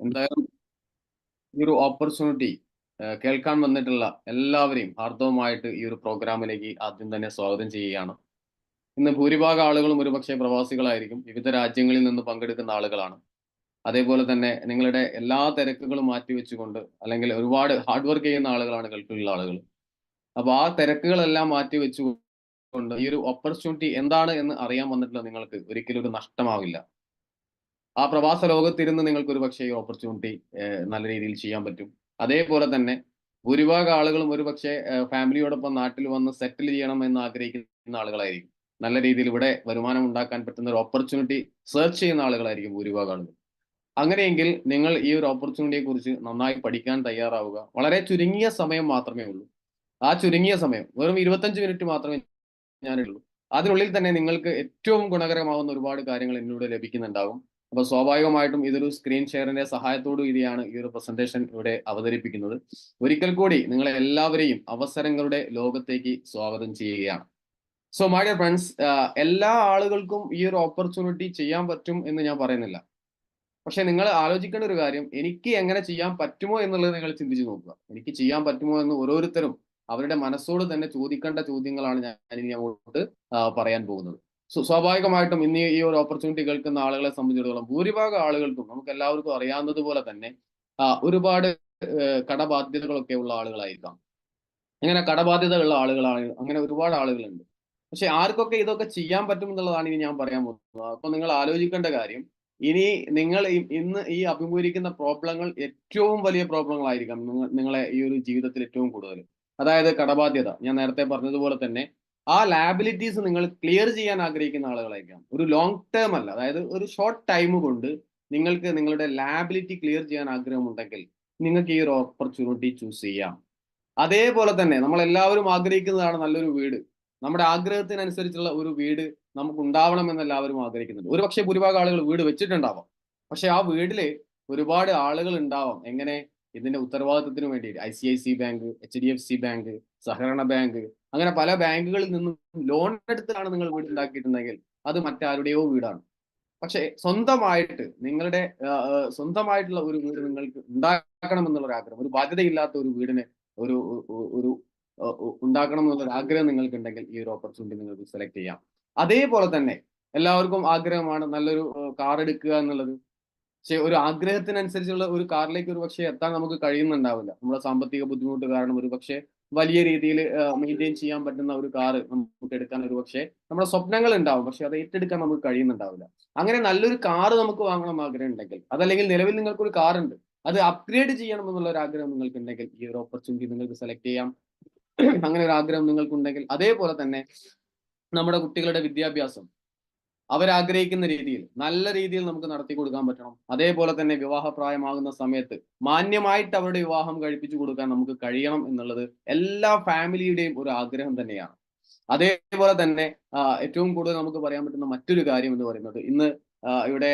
എന്തായാലും ഈ ഒരു ഓപ്പർച്യൂണിറ്റി കേൾക്കാൻ വന്നിട്ടുള്ള എല്ലാവരെയും ഹാർദവുമായിട്ട് ഈ ഒരു പ്രോഗ്രാമിലേക്ക് ആദ്യം തന്നെ സ്വാഗതം ചെയ്യുകയാണ്. ഇന്ന് ഭൂരിഭാഗം ആളുകളും ഒരുപക്ഷെ പ്രവാസികളായിരിക്കും. വിവിധ രാജ്യങ്ങളിൽ നിന്ന് പങ്കെടുക്കുന്ന ആളുകളാണ്. അതേപോലെ തന്നെ നിങ്ങളുടെ എല്ലാ തിരക്കുകളും മാറ്റിവെച്ചുകൊണ്ട് അല്ലെങ്കിൽ ഒരുപാട് ഹാർഡ് വർക്ക് ചെയ്യുന്ന ആളുകളാണ് ഗൾഫിലുള്ള ആളുകൾ. അപ്പൊ ആ തിരക്കുകളെല്ലാം മാറ്റി വെച്ചുകൊണ്ട് ഈ ഒരു ഓപ്പർച്യൂണിറ്റി എന്താണ് എന്ന് അറിയാൻ വന്നിട്ടുള്ള നിങ്ങൾക്ക് ഒരിക്കലും ഒരു നഷ്ടമാവില്ല. ആ പ്രവാസ ലോകത്തിരുന്ന് നിങ്ങൾക്ക് ഒരു പക്ഷേ ഈ ഓപ്പർച്യൂണിറ്റി നല്ല രീതിയിൽ ചെയ്യാൻ പറ്റും. അതേപോലെ തന്നെ ഭൂരിഭാഗം ആളുകളും ഒരു പക്ഷേ ഫാമിലിയോടൊപ്പം നാട്ടിൽ വന്ന് സെറ്റിൽ ചെയ്യണം എന്ന് ആഗ്രഹിക്കുന്ന ആളുകളായിരിക്കും. നല്ല രീതിയിൽ ഇവിടെ വരുമാനം ഉണ്ടാക്കാൻ പറ്റുന്ന ഒരു ഓപ്പർച്യൂണിറ്റി സെർച്ച് ചെയ്യുന്ന ആളുകളായിരിക്കും ഭൂരിഭാഗം ആളുകൾ അങ്ങനെയെങ്കിൽ നിങ്ങൾ ഈ ഒരു ഓപ്പർച്യൂണിറ്റിയെ കുറിച്ച് നന്നായി പഠിക്കാൻ തയ്യാറാവുക. വളരെ ചുരുങ്ങിയ സമയം മാത്രമേ ഉള്ളൂ. ആ ചുരുങ്ങിയ സമയം വെറും ഇരുപത്തഞ്ച് മിനിറ്റ് മാത്രമേ ഞാനുള്ളൂ. അതിനുള്ളിൽ തന്നെ നിങ്ങൾക്ക് ഏറ്റവും ഗുണകരമാവുന്ന ഒരുപാട് കാര്യങ്ങൾ എന്നിലൂടെ ലഭിക്കുന്നുണ്ടാകും അപ്പൊ സ്വാഭാവികമായിട്ടും ഇതൊരു സ്ക്രീൻ ഷെയറിന്റെ സഹായത്തോടു കൂടിയാണ് ഈ ഒരു പ്രസന്റേഷൻ ഇവിടെ അവതരിപ്പിക്കുന്നത്. ഒരിക്കൽ കൂടി നിങ്ങളെ എല്ലാവരെയും അവസരങ്ങളുടെ ലോകത്തേക്ക് സ്വാഗതം ചെയ്യുകയാണ്. സോ മൈ ഡിയർ ഫ്രണ്ട്സ് എല്ലാ ആളുകൾക്കും ഈ ഒരു ഓപ്പർച്യൂണിറ്റി ചെയ്യാൻ പറ്റും എന്ന് ഞാൻ പറയുന്നില്ല. പക്ഷെ നിങ്ങൾ ആലോചിക്കേണ്ട ഒരു കാര്യം എനിക്ക് എങ്ങനെ ചെയ്യാൻ പറ്റുമോ എന്നുള്ളത് നിങ്ങൾ ചിന്തിച്ചു നോക്കുക. എനിക്ക് ചെയ്യാൻ പറ്റുമോ എന്ന് ഓരോരുത്തരും അവരുടെ മനസ്സോട് തന്നെ ചോദിക്കേണ്ട ചോദ്യങ്ങളാണ് ഞാൻ ഇനി അങ്ങോട്ട് പറയാൻ പോകുന്നത്. സ്വാഭാവികമായിട്ടും ഇന്ന് ഈ ഒരു ഓപ്പർച്യൂണിറ്റി കേൾക്കുന്ന ആളുകളെ സംബന്ധിച്ചിടത്തോളം ഭൂരിഭാഗം ആളുകൾക്കും നമുക്ക് എല്ലാവർക്കും അറിയാവുന്നത് പോലെ തന്നെ ഒരുപാട് കടബാധ്യതകളൊക്കെ ഉള്ള ആളുകളായിരിക്കാം. അങ്ങനെ കടബാധ്യതകളുള്ള ആളുകളാണ് അങ്ങനെ ഒരുപാട് ആളുകളുണ്ട്. പക്ഷെ ആർക്കൊക്കെ ഇതൊക്കെ ചെയ്യാൻ പറ്റും എന്നുള്ളതാണ് ഇനി ഞാൻ പറയാൻ പോകുന്നത്. അപ്പൊ നിങ്ങൾ ആലോചിക്കേണ്ട കാര്യം ഇനി നിങ്ങൾ ഇന്ന് ഈ അഭിമുഖീകരിക്കുന്ന പ്രോബ്ലങ്ങൾ ഏറ്റവും വലിയ പ്രോബ്ലങ്ങളായിരിക്കാം നിങ്ങളെ ഈ ഒരു ജീവിതത്തിൽ ഏറ്റവും കൂടുതൽ. അതായത് കടബാധ്യത. ഞാൻ നേരത്തെ പറഞ്ഞതുപോലെ തന്നെ ആ ലാബിലിറ്റീസ് നിങ്ങൾ ക്ലിയർ ചെയ്യാൻ ആഗ്രഹിക്കുന്ന ആളുകളായിരിക്കാം ഒരു ലോങ് ടേം അല്ല. അതായത് ഒരു ഷോർട്ട് ടൈം കൊണ്ട് നിങ്ങൾക്ക് നിങ്ങളുടെ ലാബിലിറ്റി ക്ലിയർ ചെയ്യാൻ ആഗ്രഹമുണ്ടെങ്കിൽ നിങ്ങൾക്ക് ഈ ഒരു ഓപ്പർച്യൂണിറ്റി ചൂസ് ചെയ്യാം. അതേപോലെ തന്നെ നമ്മൾ എല്ലാവരും ആഗ്രഹിക്കുന്നതാണ് നല്ലൊരു വീട്. നമ്മുടെ ആഗ്രഹത്തിനനുസരിച്ചുള്ള ഒരു വീട് നമുക്ക് ഉണ്ടാവണം എല്ലാവരും ആഗ്രഹിക്കുന്നുണ്ട്. ഒരു പക്ഷേ ഭൂരിഭാഗം ആളുകൾ വീട് വെച്ചിട്ടുണ്ടാവാം. പക്ഷെ ആ വീട്ടിൽ ഒരുപാട് ആളുകൾ ഉണ്ടാവാം. എങ്ങനെ? ഇതിന്റെ ഉത്തരവാദിത്തത്തിന് വേണ്ടിയിട്ട്. I C I C bank H D F C bank സഹകരണ ബാങ്ക് അങ്ങനെ പല ബാങ്കുകളിൽ നിന്നും ലോൺ എടുത്തിട്ടാണ് നിങ്ങൾ വീട് ഉണ്ടാക്കിയിട്ടുണ്ടെങ്കിൽ അത് മറ്റാരുടെയോ വീടാണ്. പക്ഷെ സ്വന്തമായിട്ട് നിങ്ങളുടെ സ്വന്തമായിട്ടുള്ള ഒരു വീട് നിങ്ങൾക്ക് ഉണ്ടാക്കണം എന്നുള്ള ആഗ്രഹം ഒരു ബാധ്യതയില്ലാത്ത ഒരു വീടിന് ഒരു ഒരു ഉണ്ടാക്കണം എന്നുള്ള ആഗ്രഹം നിങ്ങൾക്ക് ഉണ്ടെങ്കിൽ ഈ ഒരു ഓപ്പർച്യൂണിറ്റി നിങ്ങൾക്ക് സെലക്ട് ചെയ്യാം. അതേപോലെ തന്നെ എല്ലാവർക്കും ആഗ്രഹമാണ് നല്ലൊരു കാർ എടുക്കുക എന്നുള്ളത്. പക്ഷെ ഒരു ആഗ്രഹത്തിനനുസരിച്ചുള്ള ഒരു കാറിലേക്ക് ഒരു പക്ഷേ എത്താൻ നമുക്ക് കഴിയുന്നുണ്ടാവില്ല. നമ്മുടെ സാമ്പത്തിക ബുദ്ധിമുട്ട് കാരണം ഒരു പക്ഷേ വലിയ രീതിയിൽ മെയിന്റെയിൻ ചെയ്യാൻ പറ്റുന്ന ഒരു കാറ് നമുക്ക് എടുക്കാൻ ഒരു പക്ഷേ നമ്മുടെ സ്വപ്നങ്ങൾ ഉണ്ടാവും പക്ഷെ അത് ഏറ്റെടുക്കാൻ നമുക്ക് കഴിയുന്നുണ്ടാവില്ല. അങ്ങനെ നല്ലൊരു കാറ് നമുക്ക് വാങ്ങണം ആഗ്രഹം ഉണ്ടെങ്കിൽ അതല്ലെങ്കിൽ നിലവിൽ നിങ്ങൾക്ക് ഒരു കാർ ഉണ്ട് അത് അപ്ഗ്രേഡ് ചെയ്യണം എന്നുള്ള ഒരു ആഗ്രഹം നിങ്ങൾക്ക് ഉണ്ടെങ്കിൽ ഈ ഒരു ഓപ്പർച്യൂണിറ്റി നിങ്ങൾക്ക് സെലക്ട് ചെയ്യാം. അങ്ങനെ ഒരു ആഗ്രഹം നിങ്ങൾക്കുണ്ടെങ്കിൽ അതേപോലെ തന്നെ നമ്മുടെ കുട്ടികളുടെ വിദ്യാഭ്യാസം അവരാഗ്രഹിക്കുന്ന രീതിയിൽ നല്ല രീതിയിൽ നമുക്ക് നടത്തി കൊടുക്കാൻ പറ്റണം. അതേപോലെ തന്നെ വിവാഹപ്രായമാകുന്ന സമയത്ത് മാന്യമായിട്ട് അവരുടെ വിവാഹം കഴിപ്പിച്ചു കൊടുക്കാൻ നമുക്ക് കഴിയണം എന്നുള്ളത് എല്ലാ ഫാമിലിയുടെയും ഒരു ആഗ്രഹം തന്നെയാണ്. അതേപോലെ തന്നെ ഏറ്റവും കൂടുതൽ നമുക്ക് പറയാൻ പറ്റുന്ന മറ്റൊരു കാര്യം എന്ന് പറയുന്നത് ഇന്ന് ഇവിടെ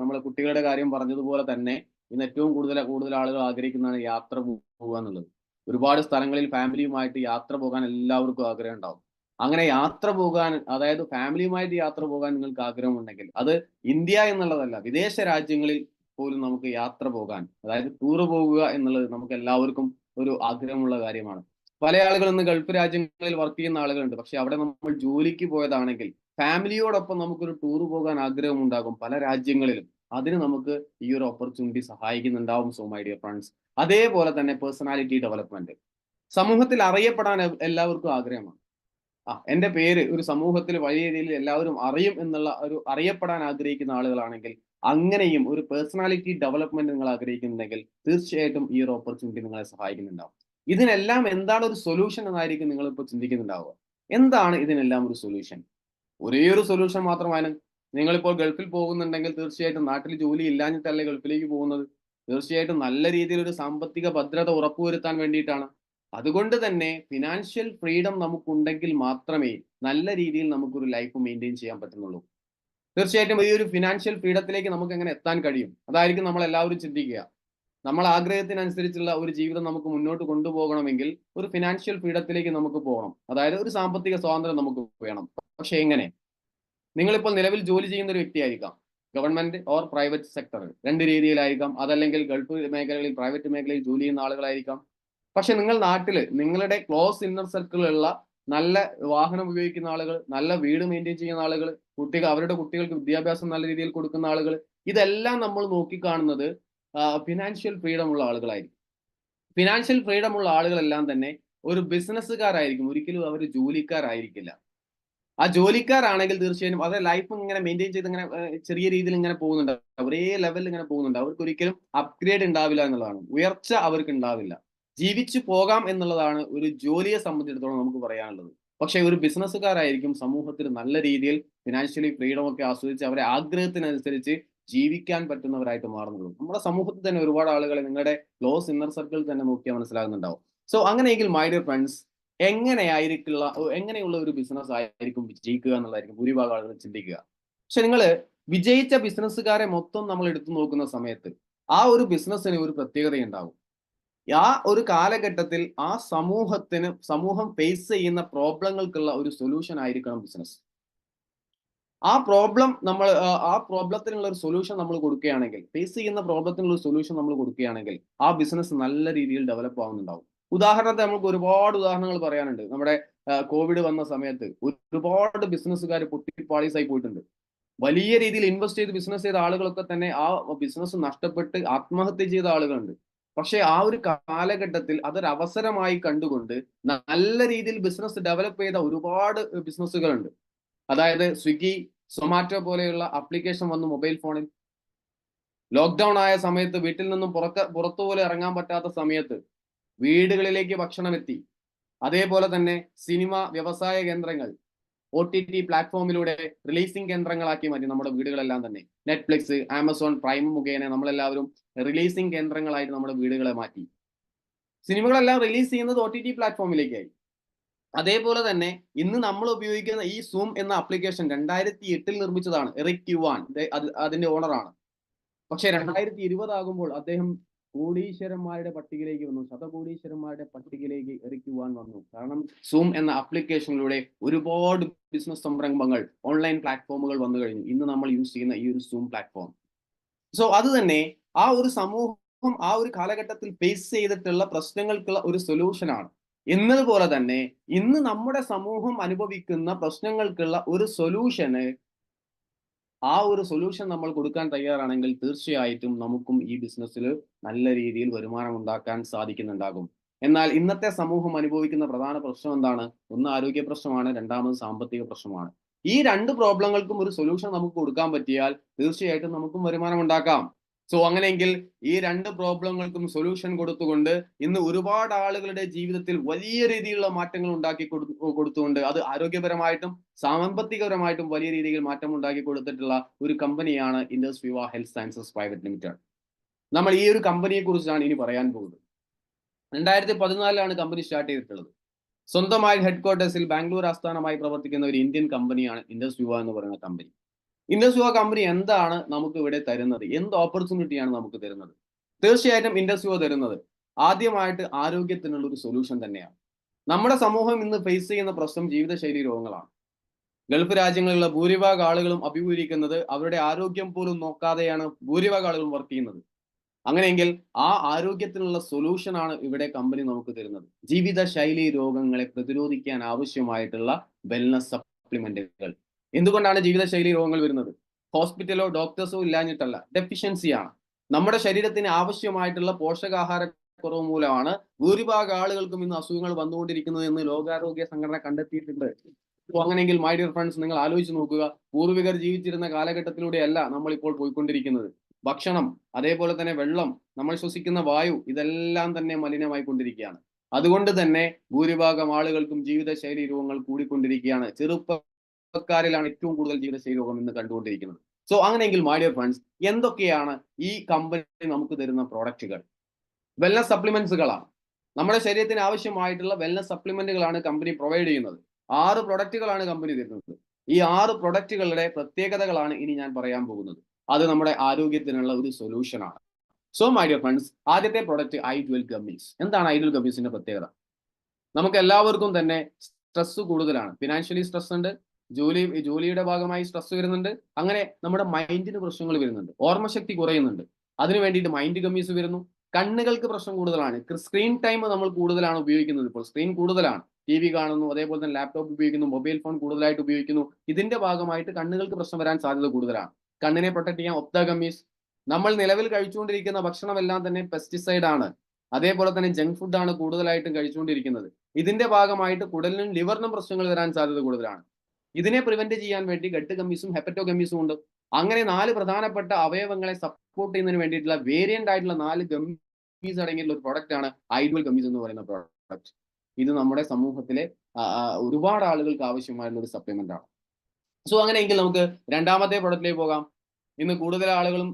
നമ്മളെ കുട്ടികളുടെ കാര്യം പറഞ്ഞതുപോലെ തന്നെ ഇന്ന് ഏറ്റവും കൂടുതൽ കൂടുതൽ ആളുകൾ ആഗ്രഹിക്കുന്നതാണ് യാത്ര പോകുക എന്നുള്ളത് ഒരുപാട് സ്ഥലങ്ങളിൽ ഫാമിലിയുമായിട്ട് യാത്ര പോകാൻ എല്ലാവർക്കും ആഗ്രഹം ഉണ്ടാവും. അങ്ങനെ യാത്ര പോകാൻ അതായത് ഫാമിലിയുമായിട്ട് യാത്ര പോകാൻ നിങ്ങൾക്ക് ആഗ്രഹമുണ്ടെങ്കിൽ അത് ഇന്ത്യ എന്നുള്ളതല്ല വിദേശ രാജ്യങ്ങളിൽ പോലും നമുക്ക് യാത്ര പോകാൻ അതായത് ടൂർ പോകുക എന്നുള്ളത് നമുക്ക് എല്ലാവർക്കും ഒരു ആഗ്രഹമുള്ള കാര്യമാണ്. പല ആളുകൾ ഇന്ന് ഗൾഫ് രാജ്യങ്ങളിൽ വർക്ക് ചെയ്യുന്ന ആളുകളുണ്ട് പക്ഷെ അവിടെ നമ്മൾ ജോലിക്ക് പോയതാണെങ്കിൽ ഫാമിലിയോടൊപ്പം നമുക്കൊരു ടൂർ പോകാൻ ആഗ്രഹമുണ്ടാകും പല രാജ്യങ്ങളിലും. അതിന് നമുക്ക് ഈ ഒരു ഓപ്പർച്യൂണിറ്റി സഹായിക്കുന്നുണ്ടാവും സോ മൈ ഡിയർ ഫ്രണ്ട്സ് അതേപോലെ തന്നെ പേഴ്സണാലിറ്റി ഡെവലപ്മെന്റ് സമൂഹത്തിൽ അറിയപ്പെടാൻ എല്ലാവർക്കും ആഗ്രഹമാണ്. ആ എന്റെ പേര് ഒരു സമൂഹത്തിൽ വലിയ രീതിയിൽ എല്ലാവരും അറിയും എന്നുള്ള ഒരു അറിയപ്പെടാൻ ആഗ്രഹിക്കുന്ന ആളുകളാണെങ്കിൽ അങ്ങനെയും ഒരു പേഴ്സണാലിറ്റി ഡെവലപ്മെന്റ് നിങ്ങൾ ആഗ്രഹിക്കുന്നുണ്ടെങ്കിൽ തീർച്ചയായിട്ടും ഈ ഒരു ഓപ്പർച്യൂണിറ്റി നിങ്ങളെ സഹായിക്കുന്നുണ്ടാവും. ഇതിനെല്ലാം എന്താണ് ഒരു സൊല്യൂഷൻ എന്നായിരിക്കും നിങ്ങൾ ഇപ്പോൾ ചിന്തിക്കുന്നുണ്ടാവുക. എന്താണ് ഇതിനെല്ലാം ഒരു സൊല്യൂഷൻ ഒരേ ഒരു സൊല്യൂഷൻ മാത്രമാണ്. നിങ്ങളിപ്പോൾ ഗൾഫിൽ പോകുന്നുണ്ടെങ്കിൽ തീർച്ചയായിട്ടും നാട്ടിൽ ജോലി ഇല്ലാഞ്ഞിട്ടല്ലേ ഗൾഫിലേക്ക് പോകുന്നത്. തീർച്ചയായിട്ടും നല്ല രീതിയിൽ ഒരു സാമ്പത്തിക ഭദ്രത ഉറപ്പുവരുത്താൻ വേണ്ടിയിട്ടാണ്. അതുകൊണ്ട് തന്നെ ഫിനാൻഷ്യൽ ഫ്രീഡം നമുക്കുണ്ടെങ്കിൽ മാത്രമേ നല്ല രീതിയിൽ നമുക്കൊരു ലൈഫ് മെയിന്റെയിൻ ചെയ്യാൻ പറ്റുന്നുള്ളൂ. തീർച്ചയായിട്ടും ഈ ഒരു ഫിനാൻഷ്യൽ ഫ്രീഡത്തിലേക്ക് നമുക്ക് എങ്ങനെ എത്താൻ കഴിയും? അതായിരിക്കും നമ്മൾ എല്ലാവരും ചിന്തിക്കുക. നമ്മൾ ആഗ്രഹത്തിനനുസരിച്ചുള്ള ഒരു ജീവിതം നമുക്ക് മുന്നോട്ട് കൊണ്ടുപോകണമെങ്കിൽ ഒരു ഫിനാൻഷ്യൽ ഫ്രീഡത്തിലേക്ക് നമുക്ക് പോകണം. അതായത് ഒരു സാമ്പത്തിക സ്വാതന്ത്ര്യം നമുക്ക് വേണം. പക്ഷെ എങ്ങനെ? നിങ്ങളിപ്പോൾ നിലവിൽ ജോലി ചെയ്യുന്ന ഒരു വ്യക്തിയായിരിക്കാം. ഗവൺമെന്റ് ഓർ പ്രൈവറ്റ് സെക്ടറിൽ രണ്ട് രീതിയിലായിരിക്കാം. അതല്ലെങ്കിൽ ഗൾഫ് മേഖലകളിൽ പ്രൈവറ്റ് മേഖലയിൽ ജോലി ചെയ്യുന്ന ആളുകളായിരിക്കാം. പക്ഷെ നിങ്ങൾ നാട്ടിൽ നിങ്ങളുടെ ക്ലോസ് ഇന്നർ സർക്കിളിലുള്ള നല്ല വാഹനം ഉപയോഗിക്കുന്ന ആളുകൾ നല്ല വീട് മെയിന്റെയിൻ ചെയ്യുന്ന ആളുകൾ കുട്ടികൾ അവരുടെ കുട്ടികൾക്ക് വിദ്യാഭ്യാസം നല്ല രീതിയിൽ കൊടുക്കുന്ന ആളുകൾ ഇതെല്ലാം നമ്മൾ നോക്കിക്കാണുന്നത് ഫിനാൻഷ്യൽ ഫ്രീഡം ഉള്ള ആളുകളായിരിക്കും. ഫിനാൻഷ്യൽ ഫ്രീഡം ഉള്ള ആളുകളെല്ലാം തന്നെ ഒരു ബിസിനസ്സുകാരായിരിക്കും ഒരിക്കലും അവർ ജോലിക്കാരായിരിക്കില്ല. ആ ജോലിക്കാരാണെങ്കിൽ തീർച്ചയായും അവരുടെ ലൈഫ് ഇങ്ങനെ മെയിന്റെയിൻ ചെയ്ത് ഇങ്ങനെ ചെറിയ രീതിയിൽ ഇങ്ങനെ പോകുന്നുണ്ട്. ഒരേ ലെവലിൽ ഇങ്ങനെ പോകുന്നുണ്ട്. അവർക്ക് ഒരിക്കലും അപ്ഗ്രേഡ് ഉണ്ടാവില്ല എന്നുള്ളതാണ്. ഉയർച്ച അവർക്ക് ഉണ്ടാവില്ല ജീവിച്ചു പോകാം എന്നുള്ളതാണ് ഒരു ജോലിയെ സംബന്ധിച്ചിടത്തോളം നമുക്ക് പറയാനുള്ളത്. പക്ഷേ ഒരു ബിസിനസ്സുകാരായിരിക്കും സമൂഹത്തിൽ നല്ല രീതിയിൽ ഫിനാൻഷ്യലി ഫ്രീഡം ഒക്കെ ആസ്വദിച്ച് അവരെ ആഗ്രഹത്തിനനുസരിച്ച് ജീവിക്കാൻ പറ്റുന്നവരായിട്ട് മാറുന്നുള്ളൂ. നമ്മുടെ സമൂഹത്തിൽ തന്നെ ഒരുപാട് ആളുകളെ നിങ്ങളുടെ ക്ലോസ് ഇന്നർ സർക്കിൾ തന്നെ നോക്കിയാൽ മനസ്സിലാകുന്നുണ്ടാവും. സോ അങ്ങനെയെങ്കിൽ മൈ ഡിയർ ഫ്രണ്ട്സ് എങ്ങനെയായിരിക്കുള്ള എങ്ങനെയുള്ള ഒരു ബിസിനസ് ആയിരിക്കും വിജയിക്കുക എന്നുള്ളതായിരിക്കും ഭൂരിഭാഗം ആളുകൾ ചിന്തിക്കുക. പക്ഷെ നിങ്ങൾ വിജയിച്ച ബിസിനസ്സുകാരെ മൊത്തം നമ്മൾ എടുത്തു നോക്കുന്ന സമയത്ത് ആ ഒരു ബിസിനസ്സിന് ഒരു പ്രത്യേകത ഉണ്ടാവും ആ ഒരു കാലഘട്ടത്തിൽ ആ സമൂഹത്തിന് സമൂഹം ഫേസ് ചെയ്യുന്ന പ്രോബ്ലങ്ങൾക്കുള്ള ഒരു സൊല്യൂഷൻ ആയിരിക്കണം ബിസിനസ് ആ പ്രോബ്ലം നമ്മൾ ആ പ്രോബ്ലത്തിനുള്ള ഒരു സൊല്യൂഷൻ നമ്മൾ കൊടുക്കുകയാണെങ്കിൽ ഫേസ് ചെയ്യുന്ന പ്രോബ്ലത്തിനുള്ള ഒരു സൊല്യൂഷൻ നമ്മൾ കൊടുക്കുകയാണെങ്കിൽ ആ ബിസിനസ് നല്ല രീതിയിൽ ഡെവലപ്പ് ആവുന്നുണ്ടാവും. ഉദാഹരണത്തെ നമുക്ക് ഒരുപാട് ഉദാഹരണങ്ങൾ പറയാനുണ്ട്. നമ്മുടെ കോവിഡ് വന്ന സമയത്ത് ഒരുപാട് ബിസിനസ്സുകാർ പൊട്ടിപ്പാളീസായി പോയിട്ടുണ്ട്. വലിയ രീതിയിൽ ഇൻവെസ്റ്റ് ചെയ്ത് ബിസിനസ് ചെയ്ത ആളുകളൊക്കെ തന്നെ ആ ബിസിനസ് നഷ്ടപ്പെട്ട് ആത്മഹത്യ ചെയ്ത ആളുകളുണ്ട്. പക്ഷേ ആ ഒരു കാലഘട്ടത്തിൽ അതൊരു അവസരമായി കണ്ടുകൊണ്ട് നല്ല രീതിയിൽ ബിസിനസ് ഡെവലപ്പ് ചെയ്ത ഒരുപാട് ബിസിനസ്സുകളുണ്ട് അതായത് സ്വിഗ്ഗി സൊമാറ്റോ പോലെയുള്ള ആപ്ലിക്കേഷൻ വന്നു മൊബൈൽ ഫോണിൽ ലോക്ക്ഡൗൺ ആയ സമയത്ത് വീട്ടിൽ നിന്നും പുറത്ത് പുറത്തു പോലും ഇറങ്ങാൻ പറ്റാത്ത സമയത്ത് വീടുകളിലേക്ക് ഭക്ഷണം എത്തി. അതേപോലെ തന്നെ സിനിമ വ്യവസായ കേന്ദ്രങ്ങൾ ഒ ടി ടി പ്ലാറ്റ്ഫോമിലൂടെ റിലീസിംഗ് കേന്ദ്രങ്ങളാക്കി മാറ്റി നമ്മുടെ വീടുകളെല്ലാം തന്നെ. നെറ്റ്ഫ്ലിക്സ് ആമസോൺ പ്രൈം മുഖേന നമ്മളെല്ലാവരും റിലീസിംഗ് കേന്ദ്രങ്ങളായിട്ട് നമ്മുടെ വീടുകളെ മാറ്റി. സിനിമകളെല്ലാം റിലീസ് ചെയ്യുന്നത് ഒ ടി ടി പ്ലാറ്റ്ഫോമിലേക്കായി അതേപോലെ തന്നെ ഇന്ന് നമ്മൾ ഉപയോഗിക്കുന്ന ഈ സൂം എന്ന ആപ്ലിക്കേഷൻ രണ്ടായിരത്തി എട്ടിൽ നിർമ്മിച്ചതാണ് എറിക് യുവാൻ അതിന്റെ ഓണറാണ് പക്ഷെ രണ്ടായിരത്തി ഇരുപതാകുമ്പോൾ അദ്ദേഹം കോടീശ്വരന്മാരുടെ പട്ടികയിലേക്ക് വന്നു. ശതകോടീശ്വരന്മാരുടെ പട്ടികയിലേക്ക് എറിക്കുവാൻ വന്നു. കാരണം സൂം എന്ന ആപ്ലിക്കേഷനിലൂടെ ഒരുപാട് ബിസിനസ് സംരംഭങ്ങൾ ഓൺലൈൻ പ്ലാറ്റ്ഫോമുകൾ വന്നു കഴിഞ്ഞു. ഇന്ന് നമ്മൾ യൂസ് ചെയ്യുന്ന ഈ ഒരു സൂം പ്ലാറ്റ്ഫോം സോ അത് തന്നെ ആ ഒരു സമൂഹം ആ ഒരു കാലഘട്ടത്തിൽ ഫേസ് ചെയ്തിട്ടുള്ള പ്രശ്നങ്ങൾക്കുള്ള ഒരു സൊല്യൂഷനാണ് എന്നതുപോലെ തന്നെ ഇന്ന് നമ്മുടെ സമൂഹം അനുഭവിക്കുന്ന പ്രശ്നങ്ങൾക്കുള്ള ഒരു സൊല്യൂഷന് ആ ഒരു സൊല്യൂഷൻ നമ്മൾ കൊടുക്കാൻ തയ്യാറാണെങ്കിൽ തീർച്ചയായിട്ടും നമുക്കും ഈ ബിസിനസ്സിൽ നല്ല രീതിയിൽ വരുമാനം ഉണ്ടാക്കാൻ സാധിക്കുന്നുണ്ടാകും. എന്നാൽ ഇന്നത്തെ സമൂഹം അനുഭവിക്കുന്ന പ്രധാന പ്രശ്നം എന്താണ്? ഒന്ന് ആരോഗ്യ പ്രശ്നമാണ് രണ്ടാമത് സാമ്പത്തിക പ്രശ്നമാണ്. ഈ രണ്ട് പ്രോബ്ലങ്ങൾക്കും ഒരു സൊല്യൂഷൻ നമുക്ക് കൊടുക്കാൻ പറ്റിയാൽ തീർച്ചയായിട്ടും നമുക്കും വരുമാനം ഉണ്ടാക്കാം. സോ അങ്ങനെയെങ്കിൽ ഈ രണ്ട് പ്രോബ്ലങ്ങൾക്കും സൊല്യൂഷൻ കൊടുത്തുകൊണ്ട് ഇന്ന് ഒരുപാട് ആളുകളുടെ ജീവിതത്തിൽ വലിയ രീതിയിലുള്ള മാറ്റങ്ങൾ ഉണ്ടാക്കി കൊടുത്തുകൊണ്ട് അത് ആരോഗ്യപരമായിട്ടും സാമ്പത്തികപരമായിട്ടും വലിയ രീതിയിൽ മാറ്റം ഉണ്ടാക്കി കൊടുത്തിട്ടുള്ള ഒരു കമ്പനിയാണ് ഇൻഡസ് വിവ ഹെൽത്ത് സയൻസസ് പ്രൈവറ്റ് ലിമിറ്റഡ് നമ്മൾ ഈ ഒരു കമ്പനിയെ കുറിച്ചാണ് ഇനി പറയാൻ പോകുന്നത്. രണ്ടായിരത്തി പതിനാലിലാണ് കമ്പനി സ്റ്റാർട്ട് ചെയ്തിട്ടുള്ളത്. സ്വന്തമായി ഹെഡ്ക്വാർട്ടേഴ്സിൽ ബാംഗ്ലൂർ ആസ്ഥാനമായി പ്രവർത്തിക്കുന്ന ഒരു ഇന്ത്യൻ കമ്പനിയാണ് ഇൻഡസ് വിവ എന്ന് പറയുന്ന കമ്പനി ഇൻഡസ്യുവ കമ്പനി എന്താണ് നമുക്ക് ഇവിടെ തരുന്നത്? എന്ത് ഓപ്പർച്യൂണിറ്റിയാണ് നമുക്ക് തരുന്നത്? തീർച്ചയായിട്ടും ഇൻഡസ്യുവ തരുന്നത് ആദ്യമായിട്ട് ആരോഗ്യത്തിനുള്ള ഒരു സൊല്യൂഷൻ തന്നെയാണ്. നമ്മുടെ സമൂഹം ഇന്ന് ഫേസ് ചെയ്യുന്ന പ്രശ്നം ജീവിതശൈലി രോഗങ്ങളാണ്. ഗൾഫ് രാജ്യങ്ങളിലുള്ള ഭൂരിഭാഗം ആളുകളും അഭിമുഖീകരിക്കുന്നത് അവരുടെ ആരോഗ്യം പോലും നോക്കാതെയാണ് ഭൂരിഭാഗം ആളുകളും വർക്ക് ചെയ്യുന്നത്. അങ്ങനെയെങ്കിൽ ആ ആരോഗ്യത്തിനുള്ള സൊല്യൂഷൻ ആണ് ഇവിടെ കമ്പനി നമുക്ക് തരുന്നത്. ജീവിതശൈലി രോഗങ്ങളെ പ്രതിരോധിക്കാൻ ആവശ്യമായിട്ടുള്ള വെൽനസ് സപ്ലിമെന്റുകൾ എന്തുകൊണ്ടാണ് ജീവിതശൈലി രോഗങ്ങൾ വരുന്നത്? ഹോസ്പിറ്റലോ ഡോക്ടേഴ്സോ ഇല്ലാഞ്ഞിട്ടല്ല. ഡെഫിഷ്യൻസിയാണ്. നമ്മുടെ ശരീരത്തിന് ആവശ്യമായിട്ടുള്ള പോഷകാഹാര കുറവ് മൂലമാണ് ഭൂരിഭാഗം ആളുകൾക്കും ഇന്ന് അസുഖങ്ങൾ വന്നുകൊണ്ടിരിക്കുന്നത് എന്ന് ലോകാരോഗ്യ സംഘടന കണ്ടെത്തിയിട്ടുണ്ട്. അപ്പോൾ അങ്ങനെയെങ്കിൽ മൈ ഡിയർ ഫ്രണ്ട്സ് നിങ്ങൾ ആലോചിച്ച് നോക്കുക. പൂർവികർ ജീവിച്ചിരുന്ന കാലഘട്ടത്തിലൂടെയല്ല നമ്മൾ ഇപ്പോൾ പോയിക്കൊണ്ടിരിക്കുന്നത്. ഭക്ഷണം അതേപോലെ തന്നെ വെള്ളം നമ്മൾ ശ്വസിക്കുന്ന വായു ഇതെല്ലാം തന്നെ മലിനമായി കൊണ്ടിരിക്കുകയാണ്. അതുകൊണ്ട് തന്നെ ഭൂരിഭാഗം ആളുകൾക്കും ജീവിതശൈലി രോഗങ്ങൾ കൂടിക്കൊണ്ടിരിക്കുകയാണ്. ചെറുപ്പ ചെറുപ്പക്കാരിലാണ് ഏറ്റവും കൂടുതൽ ജീവിതശൈലി രോഗം ഇന്ന് കണ്ടുകൊണ്ടിരിക്കുന്നത്. സോ അങ്ങനെയെങ്കിൽ മൈ ഡിയർ ഫ്രണ്ട്സ് എന്തൊക്കെയാണ് ഈ കമ്പനി നമുക്ക് തരുന്ന പ്രോഡക്റ്റുകൾ വെൽനസ് സപ്ലിമെന്റ്സുകളാണ് നമ്മുടെ ശരീരത്തിന് ആവശ്യമായിട്ടുള്ള വെൽനസ് സപ്ലിമെന്റുകളാണ് കമ്പനി പ്രൊവൈഡ് ചെയ്യുന്നത്. ആറ് പ്രൊഡക്റ്റുകളാണ് കമ്പനി തരുന്നത്. ഈ ആറ് പ്രൊഡക്റ്റുകളുടെ പ്രത്യേകതകളാണ് ഇനി ഞാൻ പറയാൻ പോകുന്നത്. അത് നമ്മുടെ ആരോഗ്യത്തിനുള്ള ഒരു സൊല്യൂഷനാണ് സോ മൈ ഡിയർ ഫ്രണ്ട്സ് ആദ്യത്തെ പ്രൊഡക്റ്റ് ഐ ട്വൽ ഗമ്മീസ് എന്താണ് ഐ ട്വൽ ഗമ്മീസിന്റെ പ്രത്യേകത? നമുക്ക് എല്ലാവർക്കും തന്നെ സ്ട്രെസ് കൂടുതലാണ്. ഫിനാൻഷ്യലി സ്ട്രെസ് ഉണ്ട്. ജോലി ജോലിയുടെ ഭാഗമായി സ്ട്രെസ് വരുന്നുണ്ട്. അങ്ങനെ നമ്മുടെ മൈൻഡിന് പ്രശ്നങ്ങൾ വരുന്നുണ്ട്. ഓർമ്മശക്തി കുറയുന്നുണ്ട്. അതിനു വേണ്ടിയിട്ട് മൈൻഡ് കമ്മീസ് വരുന്നു. കണ്ണുകൾക്ക് പ്രശ്നം കൂടുതലാണ്. സ്ക്രീൻ ടൈം നമ്മൾ കൂടുതലാണ് ഉപയോഗിക്കുന്നത് ഇപ്പോൾ. സ്ക്രീൻ കൂടുതലാണ്. ടി വി കാണുന്നു അതേപോലെ തന്നെ ലാപ്ടോപ്പ് ഉപയോഗിക്കുന്നു മൊബൈൽ ഫോൺ കൂടുതലായിട്ട് ഉപയോഗിക്കുന്നു. ഇതിന്റെ ഭാഗമായിട്ട് കണ്ണുകൾക്ക് പ്രശ്നം വരാൻ സാധ്യത കൂടുതലാണ്. കണ്ണിനെ പ്രൊട്ടക്ട് ചെയ്യാൻ ഗമ്മീസ് നമ്മൾ നിലവിൽ കഴിച്ചുകൊണ്ടിരിക്കുന്ന ഭക്ഷണമെല്ലാം തന്നെ പെസ്റ്റിസൈഡ് ആണ്. അതേപോലെ തന്നെ ജങ്ക് ഫുഡ് ആണ് കൂടുതലായിട്ടും കഴിച്ചുകൊണ്ടിരിക്കുന്നത്. ഇതിന്റെ ഭാഗമായിട്ട് കുടലിനും ലിവറിനും പ്രശ്നങ്ങൾ വരാൻ സാധ്യത കൂടുതലാണ്. ഇതിനെ പ്രിവെന്റ് ചെയ്യാൻ വേണ്ടി ഗട്ട് ഗമ്മീസും ഹെപ്പറ്റോ ഗമ്മീസും ഉണ്ട്. അങ്ങനെ നാല് പ്രധാനപ്പെട്ട അവയവങ്ങളെ സപ്പോർട്ട് ചെയ്യുന്നതിന് വേണ്ടിയിട്ടുള്ള വേരിയന്റ് ആയിട്ടുള്ള നാല് ഗമ്മീസ് അടങ്ങിയിട്ടുള്ള ഒരു പ്രോഡക്റ്റ് ആണ് ഐഡുവൽ ഗമ്മീസ് എന്ന് പറയുന്ന പ്രോഡക്റ്റ് ഇത് നമ്മുടെ സമൂഹത്തിലെ ഒരുപാട് ആളുകൾക്ക് ആവശ്യമായിരുന്ന ഒരു സപ്ലിമെന്റ് ആണ്. സോ അങ്ങനെയെങ്കിൽ നമുക്ക് രണ്ടാമത്തെ പ്രോഡക്റ്റിലേക്ക് പോകാം. ഇന്ന് കൂടുതൽ ആളുകളും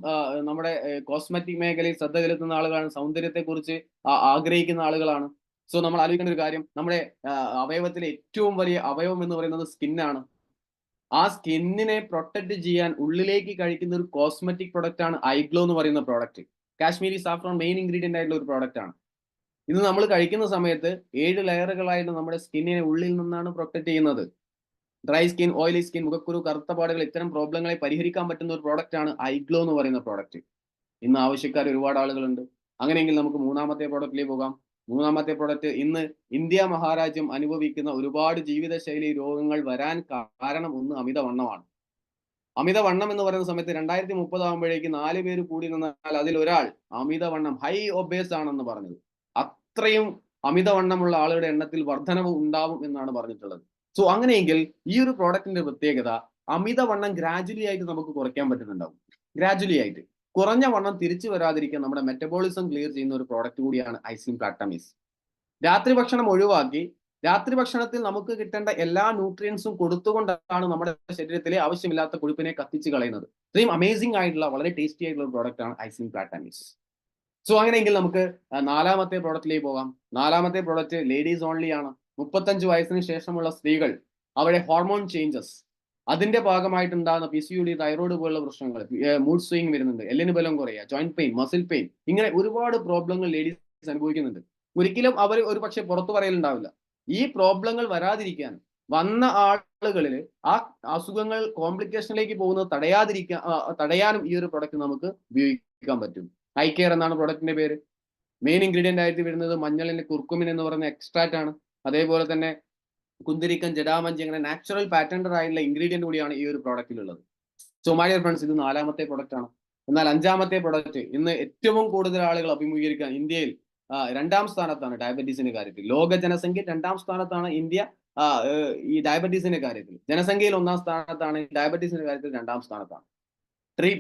നമ്മുടെ കോസ്മെറ്റിക് മേഖലയിൽ ശ്രദ്ധ ചെലുത്തുന്ന ആളുകളാണ് സൗന്ദര്യത്തെക്കുറിച്ച് ആഗ്രഹിക്കുന്ന ആളുകളാണ്. സോ നമ്മൾ ആലോചിക്കേണ്ട ഒരു കാര്യം നമ്മുടെ അവയവത്തിലെ ഏറ്റവും വലിയ അവയവം എന്ന് പറയുന്നത് സ്കിന്നാണ് ആ സ്കിന്നിനെ പ്രൊട്ടക്ട് ചെയ്യാൻ ഉള്ളിലേക്ക് കഴിക്കുന്ന ഒരു കോസ്മെറ്റിക് പ്രൊഡക്റ്റ് ആണ് ഐഗ്ലോ എന്ന് പറയുന്ന product Kashmiri saffron main ingredient ആയിട്ടുള്ള ഒരു പ്രോഡക്റ്റ് ആണ്. ഇത് നമ്മൾ കഴിക്കുന്ന സമയത്ത് ഏഴ് ലെയറുകളായിട്ട് നമ്മുടെ സ്കിന്നിനെ ഉള്ളിൽ നിന്നാണ് പ്രൊട്ടക്ട് ചെയ്യുന്നത്. ഡ്രൈ സ്കിൻ ഓയിലി സ്കിൻ മുഖക്കുരു കറുത്ത പാടുകൾ ഇത്തരം പ്രോബ്ലങ്ങളെ പരിഹരിക്കാൻ പറ്റുന്ന ഒരു പ്രോഡക്റ്റ് ആണ് ഐഗ്ലോ എന്ന് പറയുന്ന പ്രോഡക്റ്റ് ഇന്ന് ആവശ്യക്കാർ ഒരുപാട് ആളുകളുണ്ട്. അങ്ങനെയെങ്കിൽ നമുക്ക് മൂന്നാമത്തെ പ്രോഡക്റ്റിലേക്ക് പോകാം. മൂന്നാമത്തെ പ്രൊഡക്റ്റ് ഇന്ന് ഇന്ത്യ മഹാരാജ്യം അനുഭവിക്കുന്ന ഒരുപാട് ജീവിതശൈലി രോഗങ്ങൾ വരാൻ കാരണം ഒന്ന് അമിതവണ്ണമാണ്. അമിതവണ്ണം എന്ന് പറയുന്ന സമയത്ത് രണ്ടായിരത്തി മുപ്പതാകുമ്പോഴേക്ക് നാല് പേര് കൂടി നിന്നാൽ അതിൽ ഒരാൾ അമിതവണ്ണം ഹൈ ഒബേസ് ആണെന്ന് പറഞ്ഞത്. അത്രയും അമിതവണ്ണമുള്ള ആളുകളുടെ എണ്ണത്തിൽ വർധനവ് ഉണ്ടാവും എന്നാണ് പറഞ്ഞിട്ടുള്ളത്. സോ അങ്ങനെയെങ്കിൽ ഈ ഒരു പ്രോഡക്റ്റിന്റെ പ്രത്യേകത അമിതവണ്ണം ഗ്രാജുവലി ആയിട്ട് നമുക്ക് കുറയ്ക്കാൻ പറ്റുന്നുണ്ടാവും. ഗ്രാജുവലി ആയിട്ട്. കുറഞ്ഞ വണ്ണം തിരിച്ചു വരാതിരിക്കാൻ നമ്മുടെ മെറ്റബോളിസം ക്ലിയർ ചെയ്യുന്ന ഒരു പ്രോഡക്റ്റ് കൂടിയാണ് ഐസിം പ്ലാറ്റമീസ് രാത്രി ഭക്ഷണം ഒഴിവാക്കി. രാത്രി ഭക്ഷണത്തിൽ നമുക്ക് കിട്ടേണ്ട എല്ലാ ന്യൂട്രിയൻസും കൊടുത്തുകൊണ്ടാണ് നമ്മുടെ ശരീരത്തിലെ ആവശ്യമില്ലാത്ത കൊഴുപ്പിനെ കത്തിച്ച് കളയുന്നത്. ഇത്രയും അമേസിംഗ് ആയിട്ടുള്ള വളരെ ടേസ്റ്റി ആയിട്ടുള്ള പ്രോഡക്റ്റ് ആണ് ഐസിൻ പ്ലാറ്റമീസ് സോ അങ്ങനെയെങ്കിൽ നമുക്ക് നാലാമത്തെ പ്രോഡക്റ്റിലേക്ക് പോകാം. നാലാമത്തെ പ്രോഡക്റ്റ് ലേഡീസ് ഓൺലി ആണ്. മുപ്പത്തഞ്ച് വയസ്സിന് ശേഷമുള്ള സ്ത്രീകൾ അവരുടെ ഹോർമോൺ ചേഞ്ചസ് അതിന്റെ ഭാഗമായിട്ടുണ്ടാകുന്ന P C U D thyroid പോലുള്ള പ്രശ്നങ്ങൾ മൂഡ് സ്വിങ് വരുന്നുണ്ട് എല്ലിന് ബലം കുറയുക ജോയിന്റ് പെയിൻ മസിൽ പെയിൻ ഇങ്ങനെ ഒരുപാട് പ്രോബ്ലങ്ങൾ ലേഡീസ് അനുഭവിക്കുന്നുണ്ട്. ഒരിക്കലും അവർ ഒരു പക്ഷെ പുറത്തു പറയലുണ്ടാവില്ല. ഈ പ്രോബ്ലങ്ങൾ വരാതിരിക്കാൻ വന്ന ആളുകളിൽ ആ അസുഖങ്ങൾ കോംപ്ലിക്കേഷനിലേക്ക് പോകുന്നത് തടയാതിരിക്കാൻ തടയാനും ഈ ഒരു പ്രൊഡക്റ്റ് നമുക്ക് ഉപയോഗിക്കാൻ പറ്റും. ഐ കെയർ എന്നാണ് പ്രൊഡക്റ്റിന്റെ പേര്. മെയിൻ ഇൻഗ്രീഡിയന്റ് ആയിട്ട് വരുന്നത് മഞ്ഞളിന്റെ കുർക്കുമിൻ എന്ന് പറയുന്ന എക്സ്ട്രാക്റ്റ് ആണ്. അതേപോലെ തന്നെ കുന്തിരിക്കൻ ജഡാമഞ്ചി അങ്ങനെ നാച്ചുറൽ പാറ്റൻഡർ ആയിട്ടുള്ള ഇൻഗ്രീഡിയന്റ് കൂടിയാണ് ഈ ഒരു പ്രോഡക്റ്റിലുള്ളത് സോ മൈ ഫ്രണ്ട്സ് ഇത് നാലാമത്തെ പ്രോഡക്റ്റ് ആണ്. എന്നാൽ അഞ്ചാമത്തെ പ്രോഡക്റ്റ് ഇന്ന് ഏറ്റവും കൂടുതൽ ആളുകൾ അഭിമുഖീകരിക്കാൻ ഇന്ത്യയിൽ രണ്ടാം സ്ഥാനത്താണ് ഡയബറ്റീസിന്റെ കാര്യത്തിൽ. ലോക ജനസംഖ്യ രണ്ടാം സ്ഥാനത്താണ് ഇന്ത്യ ഈ ഡയബറ്റീസിന്റെ കാര്യത്തിൽ. ജനസംഖ്യയിൽ ഒന്നാം സ്ഥാനത്താണ് ഡയബറ്റീസിന്റെ കാര്യത്തിൽ രണ്ടാം സ്ഥാനത്താണ്. പ്രീ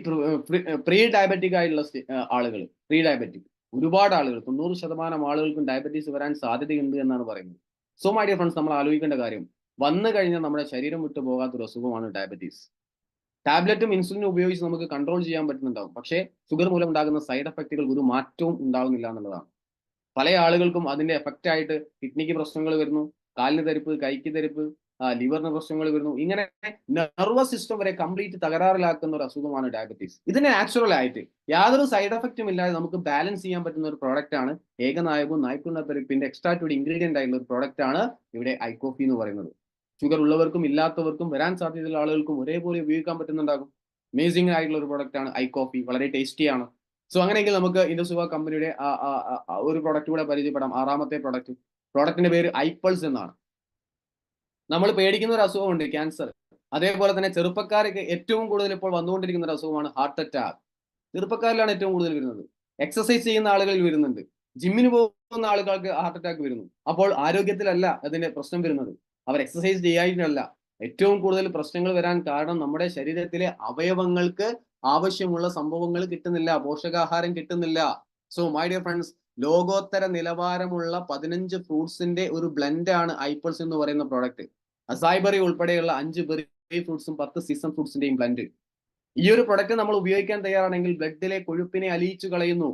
പ്രീ ഡയബറ്റിക് ആയിട്ടുള്ള ആളുകൾ പ്രീ ഡയബറ്റിക് ഒരുപാട് ആളുകൾ തൊണ്ണൂറ് ശതമാനം ആളുകൾക്കും ഡയബറ്റീസ് വരാൻ സാധ്യതയുണ്ട് എന്നാണ് പറയുന്നത്. സോ മൈ ഡിയർ ഫ്രണ്ട്സ് നമ്മൾ ആലോചിക്കേണ്ട കാര്യം വന്നു കഴിഞ്ഞാൽ നമ്മുടെ ശരീരം വിട്ടു പോകാത്തൊരു അസുഖമാണ് ഡയബറ്റീസ് ടാബ്ലറ്റും ഇൻസുലിനും ഉപയോഗിച്ച് നമുക്ക് കൺട്രോൾ ചെയ്യാൻ പറ്റുന്നുണ്ടാവും. പക്ഷേ ഷുഗർ മൂലം ഉണ്ടാകുന്ന സൈഡ് എഫക്റ്റുകൾ ഒരു മാറ്റവും ഉണ്ടാകുന്നില്ല എന്നുള്ളതാണ്. പല ആളുകൾക്കും അതിന്റെ എഫക്റ്റ് ആയിട്ട് കിഡ്നിക്ക് പ്രശ്നങ്ങൾ വരുന്നു കാലിന് തരിപ്പ് കൈക്ക് തരിപ്പ് ലിവറിന് പ്രശ്നങ്ങൾ വരുന്നു. ഇങ്ങനെ നെർവസ് സിസ്റ്റം വരെ കംപ്ലീറ്റ് തകരാറിലാക്കുന്ന ഒരു അസുഖമാണ് ഡയബറ്റീസ് ഇതിന് നാച്ചുറൽ ആയിട്ട് യാതൊരു സൈഡ് എഫക്റ്റും ഇല്ലാതെ നമുക്ക് ബാലൻസ് ചെയ്യാൻ പറ്റുന്ന ഒരു പ്രോഡക്റ്റ് ആണ് ഏകനായകവും നായ്ക്കുന്ന തെരപ്പിന്റെ എക്സ്ട്രാക്റ്റഡ് ഇൻഗ്രീഡിയന്റ് ആയിട്ടുള്ള ഒരു പ്രോഡക്റ്റ് ആണ് ഇവിടെ ഐകോഫി എന്ന് പറയുന്നത്. ഷുഗർ ഉള്ളവർക്കും ഇല്ലാത്തവർക്കും വരാൻ സാധ്യതയുള്ള ആളുകൾക്കും ഒരേപോലെ ഉപയോഗിക്കാൻ പറ്റുന്നുണ്ടാകും. അമേസിംഗ് ആയിട്ടുള്ള ഒരു പ്രോഡക്റ്റ് ആണ് ഐ കോഫി വളരെ ടേസ്റ്റിയാണ് സോ അങ്ങനെയെങ്കിൽ നമുക്ക് ഇൻഡസുവ കമ്പനിയുടെ ഒരു പ്രോഡക്റ്റ് കൂടെ പരിചയപ്പെടാം. ആറാമത്തെ പ്രോഡക്റ്റ് പ്രോഡക്റ്റിന്റെ പേര് ഐപ്പൾസ് എന്നാണ്. നമ്മൾ പേടിക്കുന്ന ഒരു അസുഖമുണ്ട് ക്യാൻസർ അതേപോലെ തന്നെ ചെറുപ്പക്കാർക്ക് ഏറ്റവും കൂടുതൽ ഇപ്പോൾ വന്നുകൊണ്ടിരിക്കുന്ന ഒരു അസുഖമാണ് ഹാർട്ട് അറ്റാക്ക് ചെറുപ്പക്കാരിലാണ് ഏറ്റവും കൂടുതൽ വരുന്നത്. എക്സസൈസ് ചെയ്യുന്ന ആളുകളിൽ വരുന്നുണ്ട്. ജിമ്മിന് പോകുന്ന ആളുകൾക്ക് ഹാർട്ട് അറ്റാക്ക് വരുന്നു. അപ്പോൾ ആരോഗ്യത്തിലല്ല അതിന്റെ പ്രശ്നം വരുന്നത്. അവർ എക്സസൈസ് ചെയ്യാനല്ല ഏറ്റവും കൂടുതൽ പ്രശ്നങ്ങൾ വരാൻ കാരണം നമ്മുടെ ശരീരത്തിലെ അവയവങ്ങൾക്ക് ആവശ്യമുള്ള സംഭവങ്ങൾ കിട്ടുന്നില്ല പോഷകാഹാരം കിട്ടുന്നില്ല. സോ മൈ ഡിയർ ഫ്രണ്ട്സ് ലോകോത്തര നിലവാരമുള്ള പതിനഞ്ച് ഫ്രൂട്ട്സിന്റെ ഒരു ബ്ലെൻഡ് ആണ് ഐപ്പിൾസ് എന്ന് പറയുന്ന പ്രോഡക്റ്റ് അസായ്ബറി ഉൾപ്പെടെയുള്ള അഞ്ച് ബെറി ഫ്രൂട്ട്സും പത്ത് സീസൺ ഫ്രൂട്ട്സിന്റെയും ബ്ലെൻഡ് ഈ ഒരു പ്രൊഡക്റ്റ് നമ്മൾ ഉപയോഗിക്കാൻ തയ്യാറാണെങ്കിൽ ബ്ലഡിലെ കൊഴുപ്പിനെ അലിയിച്ചു കളയുന്നു.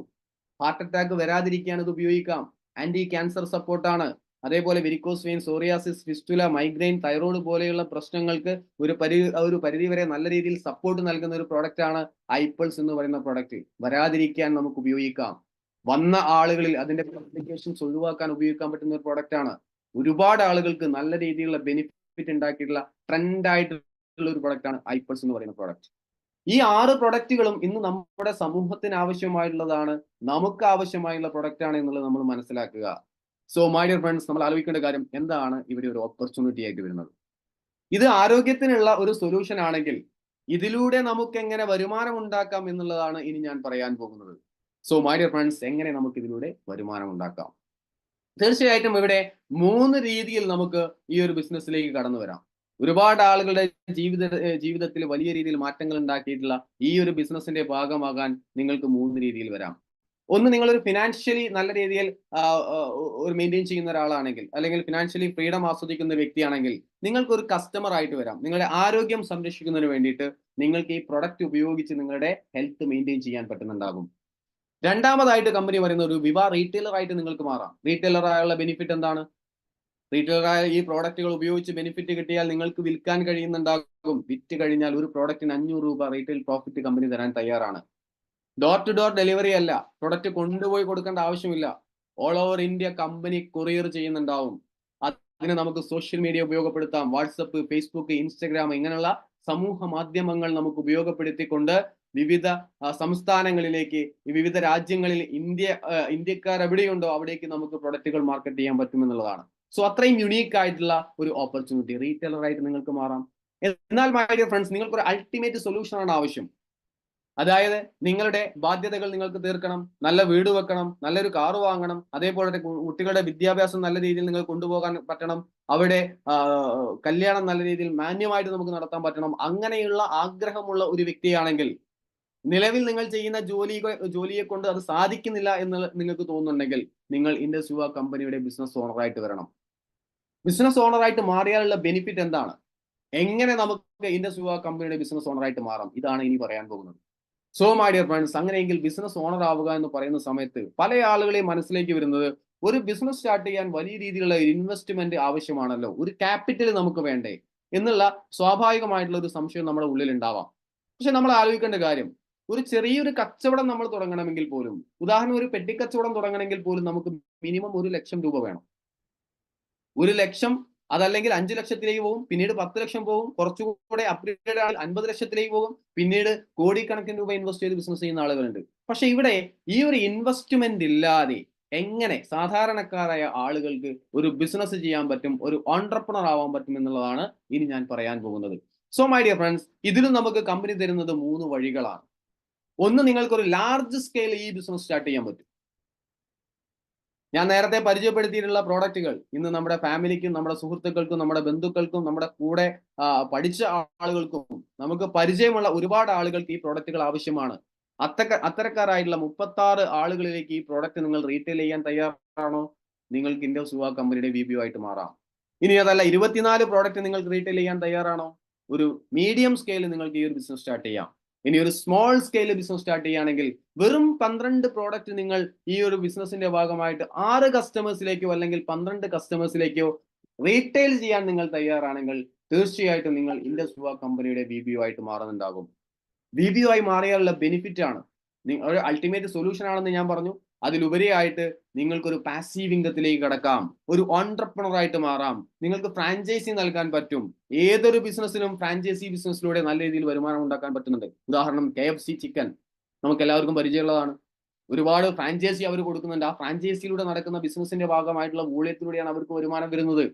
ഹാർട്ട് അറ്റാക്ക് വരാതിരിക്കാൻ ഇത് ഉപയോഗിക്കാം. ആന്റി ക്യാൻസർ സപ്പോർട്ടാണ് അതേപോലെ varicose vein psoriasis fistula migraine thyroid പോലെയുള്ള പ്രശ്നങ്ങൾക്ക് ഒരു പരി ഒരു പരിധി വരെ നല്ല രീതിയിൽ സപ്പോർട്ട് നൽകുന്ന ഒരു പ്രോഡക്റ്റ് ആണ് ഐപ്പിൾസ് എന്ന് പറയുന്ന പ്രോഡക്റ്റ് വരാതിരിക്കാൻ നമുക്ക് ഉപയോഗിക്കാം. വന്ന ആളുകളിൽ അതിന്റെ കോംപ്ലിക്കേഷൻസ് ഒഴിവാക്കാൻ ഉപയോഗിക്കാൻ പറ്റുന്ന ഒരു പ്രോഡക്റ്റ് ആണ്. ഒരുപാട് ആളുകൾക്ക് നല്ല രീതിയിലുള്ള ബെനിഫിറ്റ് ഉണ്ടാക്കിയിട്ടുള്ള ട്രെൻഡ് ആയിട്ടുള്ള ഒരു പ്രോഡക്റ്റ് ആണ് ഐപ്പൾസ് എന്ന് പറയുന്ന പ്രോഡക്റ്റ് ഈ ആറ് പ്രൊഡക്റ്റുകളും ഇന്ന് നമ്മുടെ സമൂഹത്തിന് ആവശ്യമായിട്ടുള്ളതാണ് നമുക്ക് ആവശ്യമായുള്ള പ്രൊഡക്റ്റ് ആണ് എന്നുള്ളത് നമ്മൾ മനസ്സിലാക്കുക. സോ മൈ ഡിയർ ഫ്രണ്ട്സ് നമ്മൾ ആലോചിക്കേണ്ട കാര്യം എന്താണ്? ഇവിടെ ഒരു ഓപ്പർച്യൂണിറ്റി ആയിട്ട് വരുന്നത്. ഇത് ആരോഗ്യത്തിനുള്ള ഒരു സൊല്യൂഷൻ ആണെങ്കിൽ ഇതിലൂടെ നമുക്ക് എങ്ങനെ വരുമാനം ഉണ്ടാക്കാം എന്നുള്ളതാണ് ഇനി ഞാൻ പറയാൻ പോകുന്നത്. സോ മൈ ഡിയർ ഫ്രണ്ട്സ് എങ്ങനെ നമുക്ക് ഇതിലൂടെ വരുമാനം ഉണ്ടാക്കാം തീർച്ചയായിട്ടും ഇവിടെ മൂന്ന് രീതിയിൽ നമുക്ക് ഈ ഒരു ബിസിനസ്സിലേക്ക് കടന്നു വരാം. ഒരുപാട് ആളുകളുടെ ജീവിത ജീവിതത്തിൽ വലിയ രീതിയിൽ മാറ്റങ്ങൾ ഉണ്ടാക്കിയിട്ടുള്ള ഈ ഒരു ബിസിനസിന്റെ ഭാഗമാകാൻ നിങ്ങൾക്ക് മൂന്ന് രീതിയിൽ വരാം. ഒന്ന് നിങ്ങളൊരു ഫിനാൻഷ്യലി നല്ല രീതിയിൽ ഒരു മെയിന്റെയിൻ ചെയ്യുന്ന ഒരാളാണെങ്കിൽ അല്ലെങ്കിൽ ഫിനാൻഷ്യലി ഫ്രീഡം ആസ്വദിക്കുന്ന വ്യക്തിയാണെങ്കിൽ നിങ്ങൾക്ക് ഒരു കസ്റ്റമർ ആയിട്ട് വരാം. നിങ്ങളുടെ ആരോഗ്യം സംരക്ഷിക്കുന്നതിന് വേണ്ടിയിട്ട് നിങ്ങൾക്ക് ഈ പ്രൊഡക്റ്റ് ഉപയോഗിച്ച് നിങ്ങളുടെ ഹെൽത്ത് മെയിന്റെയിൻ ചെയ്യാൻ പറ്റുന്നുണ്ടാകും. രണ്ടാമതായിട്ട് കമ്പനി പറയുന്ന ഒരു വിവാ റീറ്റെയിലർ ആയിട്ട് നിങ്ങൾക്ക് മാറാം. റീറ്റെയിലർ ആയുള്ള ബെനിഫിറ്റ് എന്താണ്? റീറ്റെയിലറായ ഈ പ്രോഡക്റ്റുകൾ ഉപയോഗിച്ച് ബെനിഫിറ്റ് കിട്ടിയാൽ നിങ്ങൾക്ക് വിൽക്കാൻ കഴിയുന്നുണ്ടാകും. വിറ്റ് കഴിഞ്ഞാൽ ഒരു പ്രോഡക്റ്റിന് അഞ്ഞൂറ് രൂപ റീറ്റെയിൽ പ്രോഫിറ്റ് കമ്പനി തരാൻ തയ്യാറാണ്. ഡോർ ടു ഡോർ ഡെലിവറി അല്ല. പ്രോഡക്റ്റ് കൊണ്ടുപോയി കൊടുക്കേണ്ട ആവശ്യമില്ല. All over India company courier ചെയ്യുന്നുണ്ടാവും. അതിന് നമുക്ക് സോഷ്യൽ മീഡിയ ഉപയോഗപ്പെടുത്താം. വാട്സപ്പ് ഫേസ്ബുക്ക് ഇൻസ്റ്റഗ്രാം ഇങ്ങനെയുള്ള സമൂഹ മാധ്യമങ്ങൾ നമുക്ക് ഉപയോഗപ്പെടുത്തിക്കൊണ്ട് വിവിധ സംസ്ഥാനങ്ങളിലേക്ക് വിവിധ രാജ്യങ്ങളിൽ ഇന്ത്യ ഇന്ത്യക്കാർ എവിടെയുണ്ടോ അവിടേക്ക് നമുക്ക് പ്രൊഡക്റ്റുകൾ മാർക്കറ്റ് ചെയ്യാൻ പറ്റുമെന്നുള്ളതാണ്. സോ അത്രയും യുണീക്ക് ആയിട്ടുള്ള ഒരു ഓപ്പർച്യൂണിറ്റി റീറ്റെയിലർ ആയിട്ട് നിങ്ങൾക്ക് മാറാം. എന്നാൽ മൈ ഡിയർ ഫ്രണ്ട്സ് നിങ്ങൾക്ക് ഒരു അൾട്ടിമേറ്റ് സൊല്യൂഷൻ ആണ് ആവശ്യം. അതായത് നിങ്ങളുടെ ബാധ്യതകൾ നിങ്ങൾക്ക് തീർക്കണം നല്ല വീട് വെക്കണം നല്ലൊരു കാറ് വാങ്ങണം അതേപോലെ കുട്ടികളുടെ വിദ്യാഭ്യാസം നല്ല രീതിയിൽ നിങ്ങൾ കൊണ്ടുപോകാൻ പറ്റണം അവിടെ കല്യാണം നല്ല രീതിയിൽ മാന്യമായിട്ട് നമുക്ക് നടത്താൻ പറ്റണം അങ്ങനെയുള്ള ആഗ്രഹമുള്ള ഒരു വ്യക്തിയാണെങ്കിൽ നിലവിൽ നിങ്ങൾ ചെയ്യുന്ന ജോലി ജോലിയെ കൊണ്ട് അത് സാധിക്കുന്നില്ല എന്ന് നിങ്ങൾക്ക് തോന്നുന്നുണ്ടെങ്കിൽ നിങ്ങൾ ഇൻഡസ് യുവ കമ്പനിയുടെ ബിസിനസ് ഓണറായിട്ട് വരണം. ബിസിനസ് ഓണറായിട്ട് മാറിയാലുള്ള ബെനിഫിറ്റ് എന്താണ്? എങ്ങനെ നമുക്ക് ഇൻഡസ് യുവ കമ്പനിയുടെ ബിസിനസ് ഓണറായിട്ട് മാറാം? ഇതാണ് ഇനി പറയാൻ പോകുന്നത്. സോ മൈ ഡിയർ ഫ്രണ്ട്സ് അങ്ങനെയെങ്കിൽ ബിസിനസ് ഓണർ ആവുക എന്ന് പറയുന്ന സമയത്ത് പല ആളുകളെയും മനസ്സിലേക്ക് വരുന്നത് ഒരു ബിസിനസ് സ്റ്റാർട്ട് ചെയ്യാൻ വലിയ രീതിയിലുള്ള ഇൻവെസ്റ്റ്മെന്റ് ആവശ്യമാണല്ലോ. ഒരു ക്യാപിറ്റൽ നമുക്ക് വേണ്ടേ? എന്നുള്ള സ്വാഭാവികമായിട്ടുള്ള ഒരു സംശയം നമ്മുടെ ഉള്ളിൽ ഉണ്ടാവാം. പക്ഷെ നമ്മൾ ആലോചിക്കേണ്ട കാര്യം ഒരു ചെറിയൊരു കച്ചവടം നമ്മൾ തുടങ്ങണമെങ്കിൽ പോലും ഉദാഹരണം ഒരു പെട്ടിക്കച്ചവടം തുടങ്ങണമെങ്കിൽ പോലും നമുക്ക് മിനിമം ഒരു ലക്ഷം രൂപ വേണം. ഒരു ലക്ഷം അതല്ലെങ്കിൽ അഞ്ചു ലക്ഷത്തിലേക്ക് പോകും പിന്നീട് പത്ത് ലക്ഷം പോകും കുറച്ചുകൂടെ അപ്ഗ്രേഡ് ആൾ അൻപത് ലക്ഷത്തിലേക്ക് പോകും പിന്നീട് കോടിക്കണക്കിന് രൂപ ഇൻവെസ്റ്റ് ചെയ്ത് ബിസിനസ് ചെയ്യുന്ന ആളുകളുണ്ട്. പക്ഷെ ഇവിടെ ഈ ഒരു ഇൻവെസ്റ്റ്മെന്റ് ഇല്ലാതെ എങ്ങനെ സാധാരണക്കാരായ ആളുകൾക്ക് ഒരു ബിസിനസ് ചെയ്യാൻ പറ്റും ഒരു ഓൺട്രപ്രണർ ആവാൻ പറ്റും എന്നുള്ളതാണ് ഇനി ഞാൻ പറയാൻ പോകുന്നത്. സോ മൈ ഡിയർ ഫ്രണ്ട്സ് ഇതിലും നമുക്ക് കമ്പനി തരുന്നത് മൂന്ന് വഴികളാണ്. ഒന്ന് നിങ്ങൾക്ക് ഒരു ലാർജ് സ്കെയിൽ ഈ ബിസിനസ് സ്റ്റാർട്ട് ചെയ്യാൻ പറ്റും. ഞാൻ നേരത്തെ പരിചയപ്പെടുത്തിയിട്ടുള്ള പ്രോഡക്റ്റുകൾ ഇന്ന് നമ്മുടെ ഫാമിലിക്കും നമ്മുടെ സുഹൃത്തുക്കൾക്കും നമ്മുടെ ബന്ധുക്കൾക്കും നമ്മുടെ കൂടെ പഠിച്ച ആളുകൾക്കും നമുക്ക് പരിചയമുള്ള ഒരുപാട് ആളുകൾക്ക് ഈ പ്രോഡക്റ്റുകൾ ആവശ്യമാണ്. അത്തക്ക അത്തരക്കാരായിട്ടുള്ള മുപ്പത്തി ആറ് ആളുകളിലേക്ക് ഈ പ്രോഡക്റ്റ് നിങ്ങൾ റീറ്റെയിൽ ചെയ്യാൻ തയ്യാറാണോ? നിങ്ങൾക്ക് ഇന്ത്യ യുവ കമ്പനിയുടെ വി ആയിട്ട് മാറാം. ഇനി അതല്ല ഇരുപത്തിനാല് പ്രോഡക്റ്റ് നിങ്ങൾക്ക് റീറ്റെയിൽ ചെയ്യാൻ തയ്യാറാണോ? ഒരു മീഡിയം സ്കെയിലിൽ നിങ്ങൾക്ക് ഈ ഒരു ബിസിനസ് സ്റ്റാർട്ട് ചെയ്യാം. ഇനി ഒരു സ്മോൾ സ്കെയിൽ ബിസിനസ് സ്റ്റാർട്ട് ചെയ്യുകയാണെങ്കിൽ വെറും പന്ത്രണ്ട് പ്രോഡക്റ്റ് നിങ്ങൾ ഈ ഒരു ബിസിനസിന്റെ ഭാഗമായിട്ട് ആറ് കസ്റ്റമേഴ്സിലേക്കോ അല്ലെങ്കിൽ പന്ത്രണ്ട് കസ്റ്റമേഴ്സിലേക്കോ റീറ്റെയിൽ ചെയ്യാൻ നിങ്ങൾ തയ്യാറാണെങ്കിൽ തീർച്ചയായിട്ടും നിങ്ങൾ ഇൻഡസ് കമ്പനിയുടെ ബി ബി ആയിട്ട് മാറുന്നുണ്ടാകും. ബി ബി ആയി മാറിയാലുള്ള ബെനിഫിറ്റ് ആണ്. ഒരു അൾട്ടിമേറ്റ് സൊല്യൂഷൻ ആണെന്ന് ഞാൻ പറഞ്ഞു. അതിലുപരിയായിട്ട് നിങ്ങൾക്കൊരു പാസീവ് ഇൻകത്തിലേക്ക് കടക്കാം. ഒരു ഓൺട്രപ്രണറായിട്ട് മാറാം. നിങ്ങൾക്ക് ഫ്രാഞ്ചൈസി നൽകാൻ പറ്റും. ഏതൊരു ബിസിനസ്സിനും ഫ്രാഞ്ചൈസി ബിസിനസ്സിലൂടെ നല്ല രീതിയിൽ വരുമാനം ഉണ്ടാക്കാൻ പറ്റുന്നുണ്ട്. ഉദാഹരണം കെ എഫ് സി ചിക്കൻ നമുക്ക് എല്ലാവർക്കും പരിചയമുള്ളതാണ്. ഒരുപാട് ഫ്രാഞ്ചൈസി അവർ കൊടുക്കുന്നുണ്ട്. ആ ഫ്രാഞ്ചൈസിയിലൂടെ നടക്കുന്ന ബിസിനസിന്റെ ഭാഗമായിട്ടുള്ള മൂല്യത്തിലൂടെയാണ് അവർക്ക് വരുമാനം വരുന്നത്.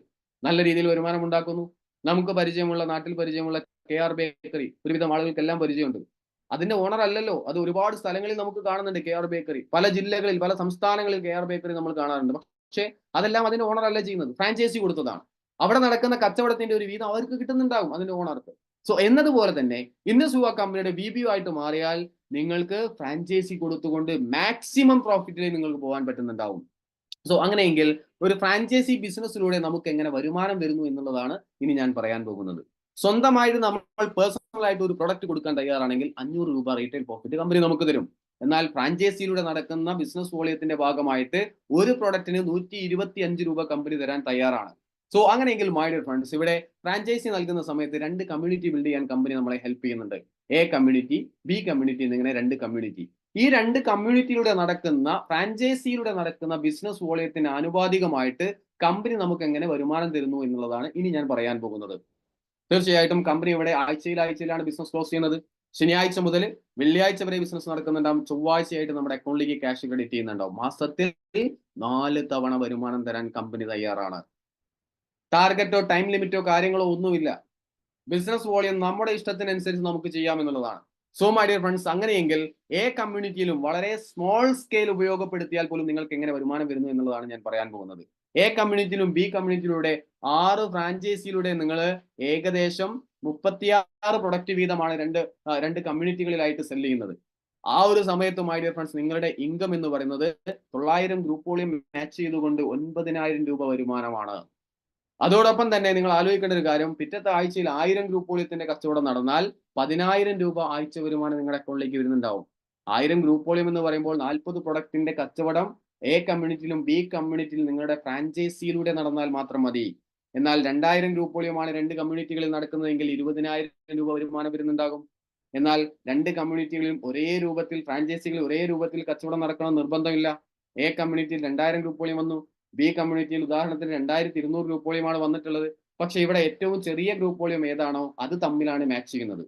നല്ല രീതിയിൽ വരുമാനം ഉണ്ടാക്കുന്നു. നമുക്ക് പരിചയമുള്ള നാട്ടിൽ പരിചയമുള്ള കെ ആർ ബേക്കറി ഒരുവിധം ആളുകൾക്കെല്ലാം പരിചയമുണ്ട്. അതിന്റെ ഓണർ അല്ലല്ലോ. അത് ഒരുപാട് സ്ഥലങ്ങളിൽ നമുക്ക് കാണുന്നുണ്ട് കെ ആർ ബേക്കറി. പല ജില്ലകളിൽ പല സംസ്ഥാനങ്ങളിൽ കെ ആർ ബേക്കറി നമ്മൾ കാണാറുണ്ട്. പക്ഷേ അതെല്ലാം അതിന്റെ ഓണർ അല്ല ചെയ്യുന്നത്. ഫ്രാഞ്ചൈസി കൊടുത്തതാണ്. അവിടെ നടക്കുന്ന കച്ചവടത്തിന്റെ ഒരു വീതം അവർക്ക് കിട്ടുന്നുണ്ടാകും അതിന്റെ ഓണർക്ക് സോ എന്നതുപോലെ തന്നെ ഇന്ന് സുവ കമ്പനിയുടെ ബി ബി ആയിട്ട് മാറിയാൽ നിങ്ങൾക്ക് ഫ്രാഞ്ചൈസി കൊടുത്തുകൊണ്ട് മാക്സിമം പ്രോഫിറ്റിലേക്ക് നിങ്ങൾക്ക് പോകാൻ പറ്റുന്നുണ്ടാവും. സോ അങ്ങനെയെങ്കിൽ ഒരു ഫ്രാഞ്ചൈസി ബിസിനസ്സിലൂടെ നമുക്ക് എങ്ങനെ വരുമാനം വരുന്നു എന്നുള്ളതാണ് ഇനി ഞാൻ പറയാൻ പോകുന്നത്. സ്വന്തമായിട്ട് നമ്മൾ പേഴ്സണൽ ആയിട്ട് ഒരു പ്രൊഡക്റ്റ് കൊടുക്കാൻ തയ്യാറാണെങ്കിൽ അഞ്ഞൂറ് രൂപ റീറ്റെയിൽ പ്രോഫിറ്റ് കമ്പനി നമുക്ക് തരും. എന്നാൽ ഫ്രാഞ്ചൈസിയിലൂടെ നടക്കുന്ന ബിസിനസ് വോളിയത്തിന്റെ ഭാഗമായിട്ട് ഒരു പ്രൊഡക്റ്റിന് നൂറ്റി ഇരുപത്തി അഞ്ച് രൂപ കമ്പനി തരാൻ തയ്യാറാണ്. സോ അങ്ങനെയെങ്കിൽ മൈ ഡിയർ ഫ്രണ്ട്സ് ഇവിടെ ഫ്രാഞ്ചൈസി നൽകുന്ന സമയത്ത് രണ്ട് കമ്മ്യൂണിറ്റി ബിൽഡ് ചെയ്യാൻ കമ്പനി നമ്മളെ ഹെൽപ്പ് ചെയ്യുന്നുണ്ട്. എ കമ്മ്യൂണിറ്റി ബി കമ്മ്യൂണിറ്റി എന്നിങ്ങനെ രണ്ട് കമ്മ്യൂണിറ്റി ഈ രണ്ട് കമ്മ്യൂണിറ്റിയിലൂടെ നടക്കുന്ന ഫ്രാഞ്ചൈസിയിലൂടെ നടക്കുന്ന ബിസിനസ് വോളിയത്തിന് ആനുപാതികമായിട്ട് കമ്പനി നമുക്ക് എങ്ങനെ വരുമാനം തരുന്നു എന്നുള്ളതാണ് ഇനി ഞാൻ പറയാൻ പോകുന്നത്. തീർച്ചയായിട്ടും കമ്പനി ഇവിടെ ആഴ്ചയിൽ ആഴ്ചയിലാണ് ബിസിനസ് ക്ലോസ് ചെയ്യുന്നത്. ശനിയാഴ്ച മുതൽ വെള്ളിയാഴ്ച വരെ ബിസിനസ് നടക്കുന്നുണ്ടാവും. ചൊവ്വാഴ്ചയായിട്ട് നമ്മുടെ അക്കൗണ്ടിലേക്ക് ക്യാഷ് ക്രെഡിറ്റ് ചെയ്യുന്നുണ്ടാവും. മാസത്തിൽ നാല് തവണ വരുമാനം തരാൻ കമ്പനി തയ്യാറാണ്. ടാർഗറ്റോ ടൈം ലിമിറ്റോ കാര്യങ്ങളോ ഒന്നുമില്ല. ബിസിനസ് വോളിയം നമ്മുടെ ഇഷ്ടത്തിനനുസരിച്ച് നമുക്ക് ചെയ്യാം എന്നുള്ളതാണ്. സോ മൈ ഡിയർ ഫ്രണ്ട്സ് അങ്ങനെയെങ്കിൽ എ കമ്മ്യൂണിറ്റിയിലും വളരെ സ്മോൾ സ്കെയിൽ ഉപയോഗപ്പെടുത്തിയാൽ പോലും നിങ്ങൾക്ക് എങ്ങനെ വരുമാനം വരുന്നു എന്നുള്ളതാണ് ഞാൻ പറയാൻ പോകുന്നത്. എ കമ്മ്യൂണിറ്റിയിലും ബി കമ്മ്യൂണിറ്റിയിലൂടെ ആറ് ഫ്രാഞ്ചൈസിയിലൂടെ നിങ്ങൾ ഏകദേശം മുപ്പത്തിയാറ് പ്രൊഡക്റ്റ് വീതമാണ് രണ്ട് രണ്ട് കമ്മ്യൂണിറ്റികളിലായിട്ട് സെൽ ചെയ്യുന്നത്. ആ ഒരു സമയത്ത് മൈ ഡിയർ ഫ്രണ്ട്സ് നിങ്ങളുടെ ഇൻകം എന്ന് പറയുന്നത് തൊള്ളായിരം ഗ്രൂപ്പ് വോളിയം മാച്ച് ചെയ്തുകൊണ്ട് ഒൻപതിനായിരം രൂപ വരുമാനമാണ്. അതോടൊപ്പം തന്നെ നിങ്ങൾ ആലോചിക്കേണ്ട ഒരു കാര്യം പിറ്റത്തെ ആഴ്ചയിൽ ആയിരം ഗ്രൂപ്പ് വോളിയത്തിന്റെ കച്ചവടം നടന്നാൽ പതിനായിരം രൂപ ആഴ്ച വരുമാനം നിങ്ങളുടെ അക്കൗണ്ടിലേക്ക് വരുന്നുണ്ടാവും. ആയിരം ഗ്രൂപ്പ് വോളിയം എന്ന് പറയുമ്പോൾ നാൽപ്പത് പ്രൊഡക്റ്റിന്റെ കച്ചവടം എ കമ്മ്യൂണിറ്റിയിലും ബി കമ്മ്യൂണിറ്റിയിലും നിങ്ങളുടെ ഫ്രാഞ്ചൈസിയിലൂടെ നടന്നാൽ മാത്രം മതി. എന്നാൽ രണ്ടായിരം ഗ്രൂപ്പ് വോളിയമാണ് രണ്ട് കമ്മ്യൂണിറ്റികളിൽ നടക്കുന്നതെങ്കിൽ ഇരുപതിനായിരം രൂപ വരുമാനം വരുന്നുണ്ടാകും. എന്നാൽ രണ്ട് കമ്മ്യൂണിറ്റികളിലും ഒരേ രൂപത്തിൽ ഫ്രാഞ്ചൈസികൾ ഒരേ രൂപത്തിൽ കച്ചവടം നടക്കണം നിർബന്ധമില്ല. എ കമ്മ്യൂണിറ്റിയിൽ രണ്ടായിരം ഗ്രൂപ്പ് വോളിയം വന്നു. ബി കമ്മ്യൂണിറ്റിയിൽ ഉദാഹരണത്തിന് രണ്ടായിരത്തി ഇരുന്നൂറ് ഗ്രൂപ്പ് വോളിയമാണ് വന്നിട്ടുള്ളത്. പക്ഷെ ഇവിടെ ഏറ്റവും ചെറിയ ഗ്രൂപ്പ് വോളിയം ഏതാണോ അത് തമ്മിലാണ് മാച്ച് ചെയ്യുന്നത്.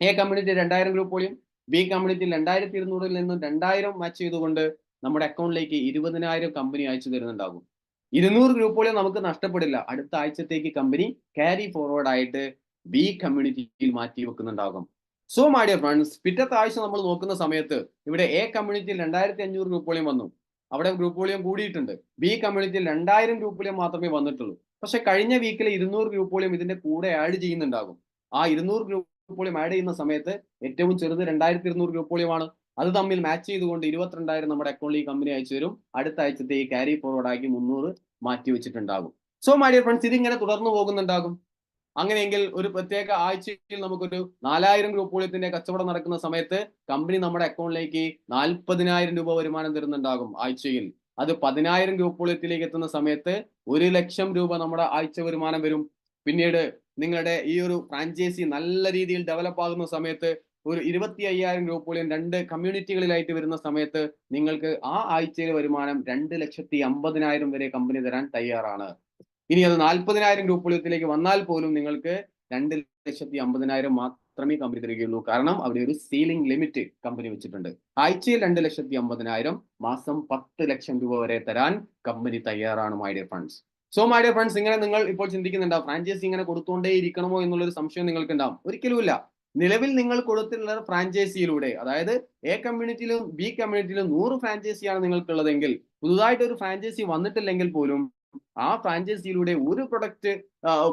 എ കമ്മ്യൂണിറ്റി രണ്ടായിരം ഗ്രൂപ്പ് വോളിയം ബി കമ്മ്യൂണിറ്റി രണ്ടായിരത്തി ഇരുന്നൂറിൽ നിന്നും രണ്ടായിരം മാച്ച് ചെയ്തുകൊണ്ട് നമ്മുടെ അക്കൗണ്ടിലേക്ക് ഇരുപതിനായിരം കമ്പനി അയച്ചു തരുന്നുണ്ടാകും. ഇരുന്നൂറ് ഗ്രൂപ്പ് വോളിയം നമുക്ക് നഷ്ടപ്പെടില്ല. അടുത്ത ആഴ്ചത്തേക്ക് കമ്പനി ക്യാരി ഫോർവേഡ് ആയിട്ട് ബി കമ്മ്യൂണിറ്റിയിൽ മാറ്റി വെക്കുന്നുണ്ടാകും. സോ മൈ ഡിയർ ഫ്രണ്ട്സ് പിറ്റത്തെ ആഴ്ച നമ്മൾ നോക്കുന്ന സമയത്ത് ഇവിടെ എ കമ്മ്യൂണിറ്റിയിൽ രണ്ടായിരത്തി അഞ്ഞൂറ് ഗ്രൂപ്പുകളെയും വന്നു. അവിടെ ഗ്രൂപ്പ് വോളിയം കൂടിയിട്ടുണ്ട് ബി കമ്മ്യൂണിറ്റിയിൽ രണ്ടായിരം ഗ്രൂപ്പ് വോളിയം മാത്രമേ വന്നിട്ടുള്ളൂ. പക്ഷെ കഴിഞ്ഞ വീക്കിലെ ഇരുന്നൂറ് ഗ്രൂപ്പ് വോളിയം ഇതിന്റെ കൂടെ ആഡ് ചെയ്യുന്നുണ്ടാകും. ആ ഇരുന്നൂറ് ഗ്രൂപ്പ് വോളിയം ആഡ് ചെയ്യുന്ന സമയത്ത് ഏറ്റവും ചെറുത് രണ്ടായിരത്തി ഇരുന്നൂറ് ഗ്രൂപ്പ് അത് തമ്മിൽ മാച്ച് ചെയ്തുകൊണ്ട് ഇരുപത്തിരണ്ടായിരം നമ്മുടെ അക്കൗണ്ടിൽ കമ്പനി അയച്ചു തരും. അടുത്ത ആഴ്ചത്തെ ഈ ക്യാരി ഫോർവേഡ് ആക്കി മുന്നൂറ് മാറ്റി വെച്ചിട്ടുണ്ടാകും. സോ മൈ ഡിയർ ഫ്രണ്ട്സ് ഇതിങ്ങനെ തുടർന്നു പോകുന്നുണ്ടാകും. അങ്ങനെയെങ്കിൽ ഒരു പ്രത്യേക ആഴ്ചയിൽ നമുക്കൊരു നാലായിരം രൂപ മൂല്യത്തിന്റെ കച്ചവടം നടക്കുന്ന സമയത്ത് കമ്പനി നമ്മുടെ അക്കൗണ്ടിലേക്ക് നാൽപ്പതിനായിരം രൂപ വരുമാനം തരുന്നുണ്ടാകും ആഴ്ചയിൽ. അത് പതിനായിരം രൂപ മൂല്യത്തിലേക്ക് എത്തുന്ന സമയത്ത് ഒരു ലക്ഷം രൂപ നമ്മുടെ ആഴ്ച വരുമാനം വരും. പിന്നീട് നിങ്ങളുടെ ഈ ഒരു ഫ്രാഞ്ചൈസി നല്ല രീതിയിൽ ഡെവലപ്പ് ആകുന്ന സമയത്ത് ഒരു ഇരുപത്തി അയ്യായിരം രൂപ പോലും രണ്ട് കമ്മ്യൂണിറ്റികളിലായിട്ട് വരുന്ന സമയത്ത് നിങ്ങൾക്ക് ആ ആഴ്ചയിലെ വരുമാനം രണ്ട് ലക്ഷത്തി അമ്പതിനായിരം വരെ കമ്പനി തരാൻ തയ്യാറാണ്. ഇനി അത് നാൽപ്പതിനായിരം രൂപ പോലത്തിലേക്ക് വന്നാൽ പോലും നിങ്ങൾക്ക് രണ്ട് ലക്ഷത്തി അമ്പതിനായിരം മാത്രമേ കമ്പനി തരികയുള്ളൂ. കാരണം അവിടെ ഒരു സീലിംഗ് ലിമിറ്റ് കമ്പനി വെച്ചിട്ടുണ്ട്. ആഴ്ചയിൽ രണ്ട് ലക്ഷത്തി അമ്പതിനായിരം മാസം പത്ത് ലക്ഷം രൂപ വരെ തരാൻ കമ്പനി തയ്യാറാണ് my dear friends so my dear friends ഇങ്ങനെ നിങ്ങൾ ഇപ്പോൾ ചിന്തിക്കുന്നുണ്ടാവും. ഫ്രാഞ്ചൈസി ഇങ്ങനെ കൊടുത്തുകൊണ്ടേ ഇരിക്കണമോ എന്നുള്ളൊരു സംശയം നിങ്ങൾക്ക് ഉണ്ടാവും ഒരിക്കലുമില്ല. നിലവിൽ നിങ്ങൾ കൊടുത്തിട്ടുള്ള ഫ്രാഞ്ചൈസിയിലൂടെ അതായത് എ കമ്മ്യൂണിറ്റിയിലും ബി കമ്മ്യൂണിറ്റിയിലും നൂറ് ഫ്രാഞ്ചൈസിയാണ് നിങ്ങൾക്കുള്ളതെങ്കിൽ പുതുതായിട്ട് ഒരു ഫ്രാഞ്ചൈസി വന്നിട്ടില്ലെങ്കിൽ പോലും ആ ഫ്രാഞ്ചൈസിയിലൂടെ ഒരു പ്രൊഡക്റ്റ്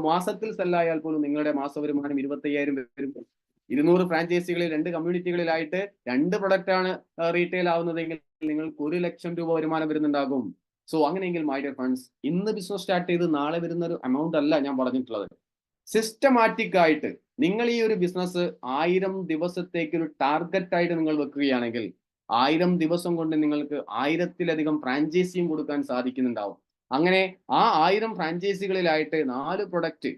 മാസത്തിൽ സെല്ലായാൽ പോലും നിങ്ങളുടെ മാസ വരുമാനം ഇരുപത്തി വരും. ഇരുന്നൂറ് ഫ്രാഞ്ചൈസികളിൽ രണ്ട് കമ്മ്യൂണിറ്റികളിലായിട്ട് രണ്ട് പ്രൊഡക്റ്റ് ആണ് റീറ്റെയിൽ ആവുന്നതെങ്കിൽ നിങ്ങൾക്ക് ഒരു ലക്ഷം രൂപ വരുമാനം വരുന്നുണ്ടാകും. സോ അങ്ങനെയെങ്കിൽ മൈ ഡിയർ ഫ്രണ്ട്സ് ഇന്ന് ബിസിനസ് സ്റ്റാർട്ട് ചെയ്ത് നാളെ വരുന്ന ഒരു എമൗണ്ട് അല്ല ഞാൻ പറഞ്ഞിട്ടുള്ളത്. സിസ്റ്റമാറ്റിക് ആയിട്ട് നിങ്ങൾ ഈ ഒരു ബിസിനസ് ആയിരം ദിവസത്തേക്ക് ഒരു ടാർഗറ്റ് ആയിട്ട് നിങ്ങൾ വെക്കുകയാണെങ്കിൽ ആയിരം ദിവസം കൊണ്ട് നിങ്ങൾക്ക് ആയിരത്തിലധികം ഫ്രാഞ്ചൈസിയും കൊടുക്കാൻ സാധിക്കുന്നുണ്ടാവും. അങ്ങനെ ആ ആയിരം ഫ്രാഞ്ചൈസികളിലായിട്ട് നാല് പ്രൊഡക്റ്റ്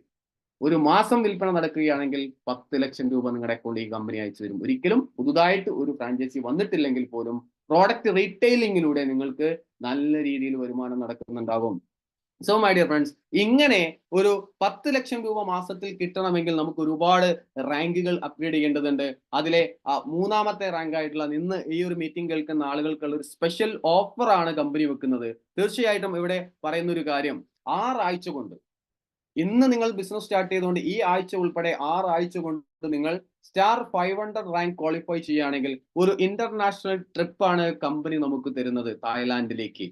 ഒരു മാസം വിൽപ്പന നടക്കുകയാണെങ്കിൽ പത്ത് ലക്ഷം രൂപ നിങ്ങളുടെ അക്കൗണ്ട് ഈ കമ്പനി അയച്ചു തരും. ഒരിക്കലും പുതുതായിട്ട് ഒരു ഫ്രാഞ്ചൈസി വന്നിട്ടില്ലെങ്കിൽ പോലും പ്രോഡക്റ്റ് റീറ്റെയിലിങ്ങിലൂടെ നിങ്ങൾക്ക് നല്ല രീതിയിൽ വരുമാനം നടക്കുന്നുണ്ടാകും സോ മൈ ഡിയർ ഫ്രണ്ട്സ് ഇങ്ങനെ ഒരു പത്ത് ലക്ഷം രൂപ മാസത്തിൽ കിട്ടണമെങ്കിൽ നമുക്ക് ഒരുപാട് റാങ്കുകൾ അപ്ഗ്രേഡ് ചെയ്യേണ്ടതുണ്ട്. അതിലെ മൂന്നാമത്തെ റാങ്ക് ആയിട്ടുള്ള നിന്ന് ഈ ഒരു മീറ്റിംഗ് കേൾക്കുന്ന ആളുകൾക്കുള്ള ഒരു സ്പെഷ്യൽ ഓഫർ ആണ് കമ്പനി വെക്കുന്നത്. തീർച്ചയായിട്ടും ഇവിടെ പറയുന്ന ഒരു കാര്യം ആറാഴ്ച കൊണ്ട് ഇന്ന് നിങ്ങൾ ബിസിനസ് സ്റ്റാർട്ട് ചെയ്തുകൊണ്ട് ഈ ആഴ്ച ഉൾപ്പെടെ ആറാഴ്ച കൊണ്ട് നിങ്ങൾ star five hundred rank qualify ചെയ്യുകയാണെങ്കിൽ ഒരു ഇന്റർനാഷണൽ ട്രിപ്പാണ് കമ്പനി നമുക്ക് തരുന്നത് തായ്ലാന്റിലേക്ക്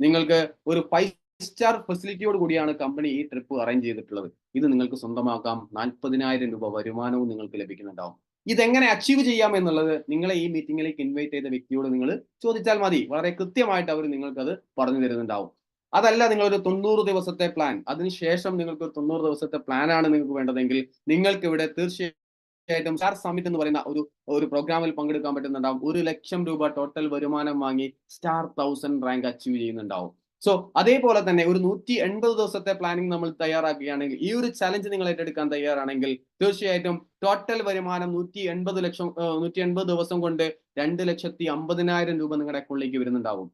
നിങ്ങൾക്ക് ഒരു ഫൈവ് സ്റ്റാർ ഫെസിലിറ്റിയോട് കൂടിയാണ് കമ്പനി ഈ ട്രിപ്പ് അറേഞ്ച് ചെയ്തിട്ടുള്ളത്. ഇത് നിങ്ങൾക്ക് സ്വന്തമാക്കാം. നാൽപ്പതിനായിരം രൂപ വരുമാനവും നിങ്ങൾക്ക് ലഭിക്കുന്നുണ്ടാവും. ഇതെങ്ങനെ അച്ചീവ് ചെയ്യാം എന്നുള്ളത് നിങ്ങളെ ഈ മീറ്റിംഗിലേക്ക് ഇൻവൈറ്റ് ചെയ്ത വ്യക്തിയോട് നിങ്ങൾ ചോദിച്ചാൽ മതി. വളരെ കൃത്യമായിട്ട് അവർ നിങ്ങൾക്ക് അത് പറഞ്ഞു തരുന്നുണ്ടാവും. അതല്ല നിങ്ങളൊരു തൊണ്ണൂറ് ദിവസത്തെ പ്ലാൻ അതിനുശേഷം നിങ്ങൾക്ക് ഒരു തൊണ്ണൂറ് ദിവസത്തെ പ്ലാൻ ആണ് നിങ്ങൾക്ക് വേണ്ടതെങ്കിൽ നിങ്ങൾക്ക് ഇവിടെ തീർച്ചയായിട്ടും സ്റ്റാർ സമ്മിറ്റ് എന്ന് പറയുന്ന ഒരു ഒരു പ്രോഗ്രാമിൽ പങ്കെടുക്കാൻ പറ്റുന്നുണ്ടാവും. ഒരു ലക്ഷം രൂപ ടോട്ടൽ വരുമാനം വാങ്ങി സ്റ്റാർ തൗസൻഡ് റാങ്ക് അച്ചീവ് ചെയ്യുന്നുണ്ടാവും. സോ അതേപോലെ തന്നെ ഒരു നൂറ്റി എൺപത് ദിവസത്തെ പ്ലാനിങ് നമ്മൾ തയ്യാറാക്കുകയാണെങ്കിൽ ഈ ഒരു ചലഞ്ച് നിങ്ങൾ ഏറ്റെടുക്കാൻ തയ്യാറാണെങ്കിൽ തീർച്ചയായിട്ടും ടോട്ടൽ വരുമാനം നൂറ്റി എൺപത് ലക്ഷം നൂറ്റി എൺപത് ദിവസം കൊണ്ട് രണ്ട് ലക്ഷത്തി അമ്പതിനായിരം രൂപ നിങ്ങളുടെ അക്കൗണ്ടിലേക്ക് വരുന്നുണ്ടാവും.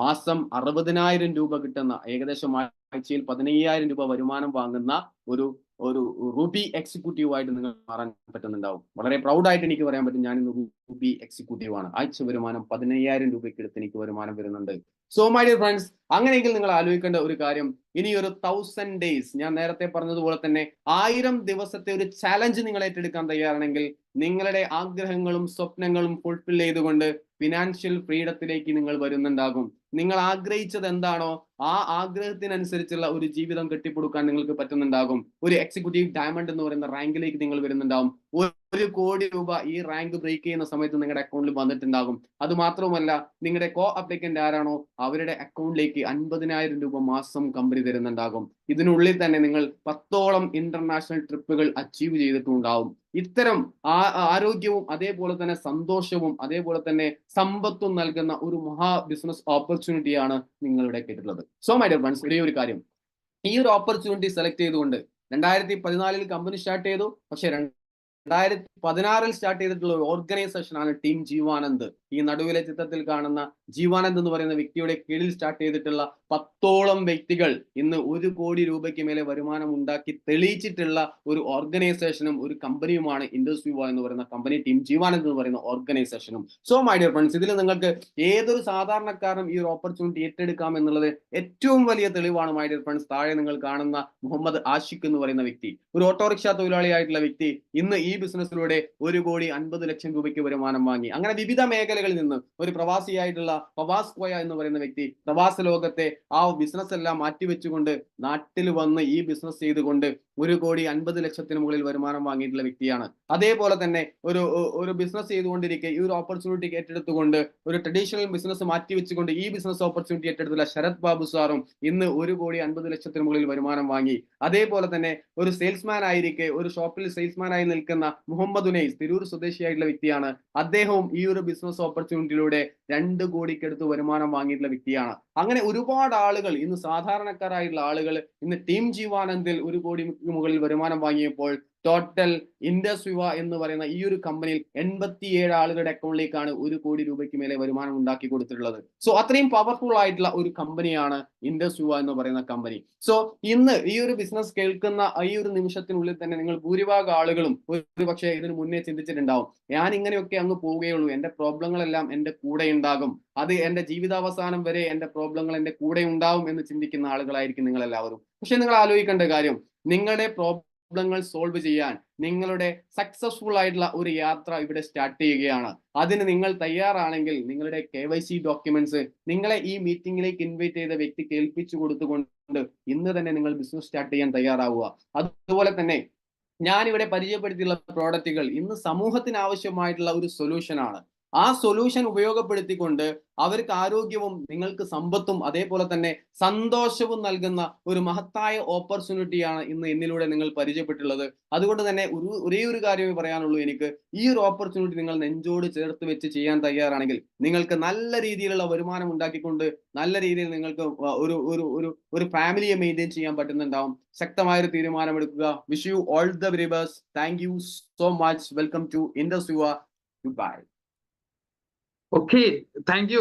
മാസം അറുപതിനായിരം രൂപ കിട്ടുന്ന ഏകദേശം ആഴ്ചയിൽ പതിനയ്യായിരം രൂപ വരുമാനം വാങ്ങുന്ന ഒരു ഒരു റൂബി എക്സിക്യൂട്ടീവ് ആയിട്ട് നിങ്ങൾ മാറാൻ പറ്റുന്നുണ്ടാവും. വളരെ പ്രൗഡായിട്ട് എനിക്ക് പറയാൻ പറ്റും ഞാൻ ഇന്ന് റൂബി എക്സിക്യൂട്ടീവ് ആണ്. ആഴ്ച വരുമാനം പതിനയ്യായിരം രൂപയ്ക്ക് എടുത്ത് എനിക്ക് വരുമാനം വരുന്നുണ്ട്. സോ മൈ ഡിയർ ഫ്രണ്ട്സ് അങ്ങനെയെങ്കിൽ നിങ്ങൾ ആലോചിക്കേണ്ട ഒരു കാര്യം. ഇനി ഒരു തൗസൻഡ് ഡേയ്സ് ഞാൻ നേരത്തെ പറഞ്ഞതുപോലെ തന്നെ ആയിരം ദിവസത്തെ ഒരു ചാലഞ്ച് നിങ്ങൾ ഏറ്റെടുക്കാൻ തയ്യാറാണെങ്കിൽ നിങ്ങളുടെ ആഗ്രഹങ്ങളും സ്വപ്നങ്ങളും ഫുൾഫിൽ ചെയ്തുകൊണ്ട് ഫിനാൻഷ്യൽ ഫ്രീഡത്തിലേക്ക് നിങ്ങൾ വരുന്നുണ്ടാകും. നിങ്ങൾ ആഗ്രഹിച്ചത് എന്താണോ ആ ആഗ്രഹത്തിനനുസരിച്ചുള്ള ഒരു ജീവിതം കെട്ടിപ്പടുക്കാൻ നിങ്ങൾക്ക് പറ്റുന്നുണ്ടാകും. ഒരു എക്സിക്യൂട്ടീവ് ഡയമണ്ട് എന്ന് പറയുന്ന റാങ്കിലേക്ക് നിങ്ങൾ വരുന്നുണ്ടാകും ഒരു കോടി രൂപ ഈ റാങ്ക് ബ്രേക്ക് ചെയ്യുന്ന സമയത്ത് നിങ്ങളുടെ അക്കൗണ്ടിൽ വന്നിട്ടുണ്ടാകും. അത് മാത്രവുമല്ല നിങ്ങളുടെ കോ അപ്ലിക്കന്റ് ആരാണോ അവരുടെ അക്കൗണ്ടിലേക്ക് അൻപതിനായിരം രൂപ മാസം കമ്പനി തരുന്നുണ്ടാകും. ഇതിനുള്ളിൽ തന്നെ നിങ്ങൾ പത്തോളം ഇന്റർനാഷണൽ ട്രിപ്പുകൾ അച്ചീവ് ചെയ്തിട്ടുണ്ടാവും. ഇത്തരം ആരോഗ്യവും അതേപോലെ തന്നെ സന്തോഷവും അതേപോലെ തന്നെ സമ്പത്തും നൽകുന്ന ഒരു മഹാ ബിസിനസ് ഓപ്പർച്യൂണിറ്റിയാണ് നിങ്ങളുടെ കേട്ടിട്ടുള്ളത് സോ മൈ ഡിയർ ഫ്രണ്ട്സ് ഒരേ ഒരു കാര്യം. ഈ ഒരു ഓപ്പർച്യൂണിറ്റി സെലക്ട് ചെയ്തുകൊണ്ട് രണ്ടായിരത്തി പതിനാലിൽ കമ്പനി സ്റ്റാർട്ട് ചെയ്തു. പക്ഷെ രണ്ടായിരത്തി പതിനാറിൽ സ്റ്റാർട്ട് ചെയ്തിട്ടുള്ള ഒരു ഓർഗനൈസേഷൻ ആണ് ടീം ജീവാനന്ദ്. ഈ നടുവിലെ ചിത്രത്തിൽ കാണുന്ന ജീവാനന്ദ് എന്ന് പറയുന്ന വ്യക്തിയുടെ കീഴിൽ സ്റ്റാർട്ട് ചെയ്തിട്ടുള്ള പത്തോളം വ്യക്തികൾ ഇന്ന് ഒരു കോടി രൂപയ്ക്ക് മേലെ വരുമാനം ഉണ്ടാക്കി തെളിയിച്ചിട്ടുള്ള ഒരു ഓർഗനൈസേഷനും ഒരു കമ്പനിയുമാണ് ഇൻഡസ്ട്രി എന്ന് പറയുന്ന കമ്പനി ടീം ജീവാനന്ദ് എന്ന് പറയുന്ന ഓർഗനൈസേഷനും സോ മൈ ഡിയർ ഫ്രണ്ട്സ് ഇതിൽ നിങ്ങൾക്ക് ഏതൊരു സാധാരണക്കാരനും ഈ ഒരു ഓപ്പർച്യൂണിറ്റി ഏറ്റെടുക്കാം എന്നുള്ളത് ഏറ്റവും വലിയ തെളിവാണ് മൈ ഡിയർ ഫ്രണ്ട്സ് താഴെ നിങ്ങൾ കാണുന്ന മുഹമ്മദ് ആഷിഖ് എന്ന് പറയുന്ന വ്യക്തി ഒരു ഓട്ടോറിക്ഷ തൊഴിലാളിയായിട്ടുള്ള വ്യക്തി ഇന്ന് ഈ ബിസിനസ്സിലൂടെ ഒരു കോടി അൻപത് ലക്ഷം രൂപയ്ക്ക് വരുമാനം വാങ്ങി. അങ്ങനെ വിവിധ മേഖലകളിൽ നിന്ന് ഒരു പ്രവാസിയായിട്ടുള്ള ഫവാസ് കോയ എന്ന് പറയുന്ന വ്യക്തി പ്രവാസ ലോകത്തെ ആ ബിസിനസ് എല്ലാം മാറ്റിവെച്ചുകൊണ്ട് നാട്ടിൽ വന്ന് ഈ ബിസിനസ് ചെയ്തുകൊണ്ട് ഒരു കോടി അൻപത് ലക്ഷത്തിന് മുകളിൽ വരുമാനം വാങ്ങിയിട്ടുള്ള വ്യക്തിയാണ്. അതേപോലെ തന്നെ ഒരു ഒരു ബിസിനസ് ചെയ്തുകൊണ്ടിരിക്കെ ഈ ഒരു ഓപ്പർച്യൂണിറ്റി ഏറ്റെടുത്തുകൊണ്ട് ഒരു ട്രഡീഷണൽ ബിസിനസ് മാറ്റി വെച്ചുകൊണ്ട് ഈ ബിസിനസ് ഓപ്പർച്യൂണിറ്റി ഏറ്റെടുത്തുള്ള ശരത് ബാബു സാറും ഇന്ന് ഒരു കോടി അൻപത് ലക്ഷത്തിന് മുകളിൽ വരുമാനം വാങ്ങി. അതേപോലെ തന്നെ ഒരു സെയിൽസ്മാൻ ആയിരിക്കെ ഒരു ഷോപ്പിൽ സെയിൽസ്മാനായി നിൽക്കുന്ന മുഹമ്മദ് ഉനൈസ് തിരൂർ സ്വദേശിയായിട്ടുള്ള വ്യക്തിയാണ്. അദ്ദേഹവും ഈ ഒരു ബിസിനസ് ഓപ്പർച്യൂണിറ്റിയിലൂടെ രണ്ട് കോടിക്കടുത്ത് വരുമാനം വാങ്ങിയിട്ടുള്ള വ്യക്തിയാണ്. അങ്ങനെ ഒരുപാട് ആളുകൾ ഇന്ന് സാധാരണക്കാരായിട്ടുള്ള ആളുകൾ ഇന്ന് ടീം ജീവാനന്ദിൽ ഒരു കോടി മുകളിൽ വരുമാനം വാങ്ങിയപ്പോൾ ടോട്ടൽ ഇൻഡസ്വിവ എന്ന് പറയുന്ന ഈ ഒരു കമ്പനിയിൽ എൺപത്തിയേഴ് ആളുകളുടെ അക്കൗണ്ടിലേക്കാണ് ഒരു കോടി രൂപയ്ക്ക് മേലെ വരുമാനം ഉണ്ടാക്കി കൊടുത്തിട്ടുള്ളത്. സോ അത്രയും പവർഫുൾ ആയിട്ടുള്ള ഒരു കമ്പനിയാണ് ഇൻഡസ്വിവ എന്ന് പറയുന്ന കമ്പനി സോ ഇന്ന് ഈ ഒരു ബിസിനസ് കേൾക്കുന്ന ഈ ഒരു നിമിഷത്തിനുള്ളിൽ തന്നെ നിങ്ങൾ ഭൂരിഭാഗം ആളുകളും ഒരു പക്ഷേ ഇതിന് മുന്നേ ചിന്തിച്ചിട്ടുണ്ടാവും. ഞാൻ ഇങ്ങനെയൊക്കെ അങ്ങ് പോവുകയുള്ളൂ. എന്റെ പ്രോബ്ലങ്ങളെല്ലാം എന്റെ കൂടെ ഉണ്ടാകും. അത് എന്റെ ജീവിതാവസാനം വരെ എന്റെ പ്രോബ്ലങ്ങൾ എന്റെ കൂടെ ഉണ്ടാവും എന്ന് ചിന്തിക്കുന്ന ആളുകളായിരിക്കും നിങ്ങൾ എല്ലാവരും പക്ഷെ നിങ്ങൾ ആലോചിക്കേണ്ട കാര്യം. നിങ്ങളുടെ പ്രോബ്ലങ്ങൾ സോൾവ് ചെയ്യാൻ നിങ്ങളുടെ സക്സസ്ഫുൾ ആയിട്ടുള്ള ഒരു യാത്ര ഇവിടെ സ്റ്റാർട്ട് ചെയ്യുകയാണ്. അതിന് നിങ്ങൾ തയ്യാറാണെങ്കിൽ നിങ്ങളുടെ കെ വൈ സി ഡോക്യുമെന്റ്സ് നിങ്ങളെ ഈ മീറ്റിംഗിലേക്ക് ഇൻവൈറ്റ് ചെയ്ത വ്യക്തി കേൾപ്പിച്ചു കൊടുത്തുകൊണ്ട് ഇന്ന് തന്നെ നിങ്ങൾ ബിസിനസ് സ്റ്റാർട്ട് ചെയ്യാൻ തയ്യാറാവുക. അതുപോലെ തന്നെ ഞാനിവിടെ പരിചയപ്പെടുത്തിയുള്ള പ്രോഡക്റ്റുകൾ ഇന്ന് സമൂഹത്തിന് ആവശ്യമായിട്ടുള്ള ഒരു സൊല്യൂഷൻ ആണ്. ആ സൊല്യൂഷൻ ഉപയോഗപ്പെടുത്തിക്കൊണ്ട് അവർക്ക് ആരോഗ്യവും നിങ്ങൾക്ക് സമ്പത്തും അതേപോലെ തന്നെ സന്തോഷവും നൽകുന്ന ഒരു മഹത്തായ ഓപ്പർച്യൂണിറ്റിയാണ് ഇന്ന് എന്നിലൂടെ നിങ്ങൾ പരിചയപ്പെട്ടുള്ളത് അതുകൊണ്ട് തന്നെ ഒരു ഒരേ ഒരു കാര്യമേ പറയാനുള്ളൂ എനിക്ക്. ഈ ഒരു ഓപ്പർച്യൂണിറ്റി നിങ്ങൾ നെഞ്ചോട് ചേർത്ത് വെച്ച് ചെയ്യാൻ തയ്യാറാണെങ്കിൽ നിങ്ങൾക്ക് നല്ല രീതിയിലുള്ള വരുമാനം ഉണ്ടാക്കിക്കൊണ്ട് നല്ല രീതിയിൽ നിങ്ങൾക്ക് ഒരു ഒരു ഒരു ഒരു ഫാമിലിയെ മെയിന്റെയിൻ ചെയ്യാൻ പറ്റുന്നുണ്ടാവും. ശക്തമായൊരു തീരുമാനമെടുക്കുക. Wish you all the very best thank you so much welcome to Indus Yuva good bye Okay, thank you.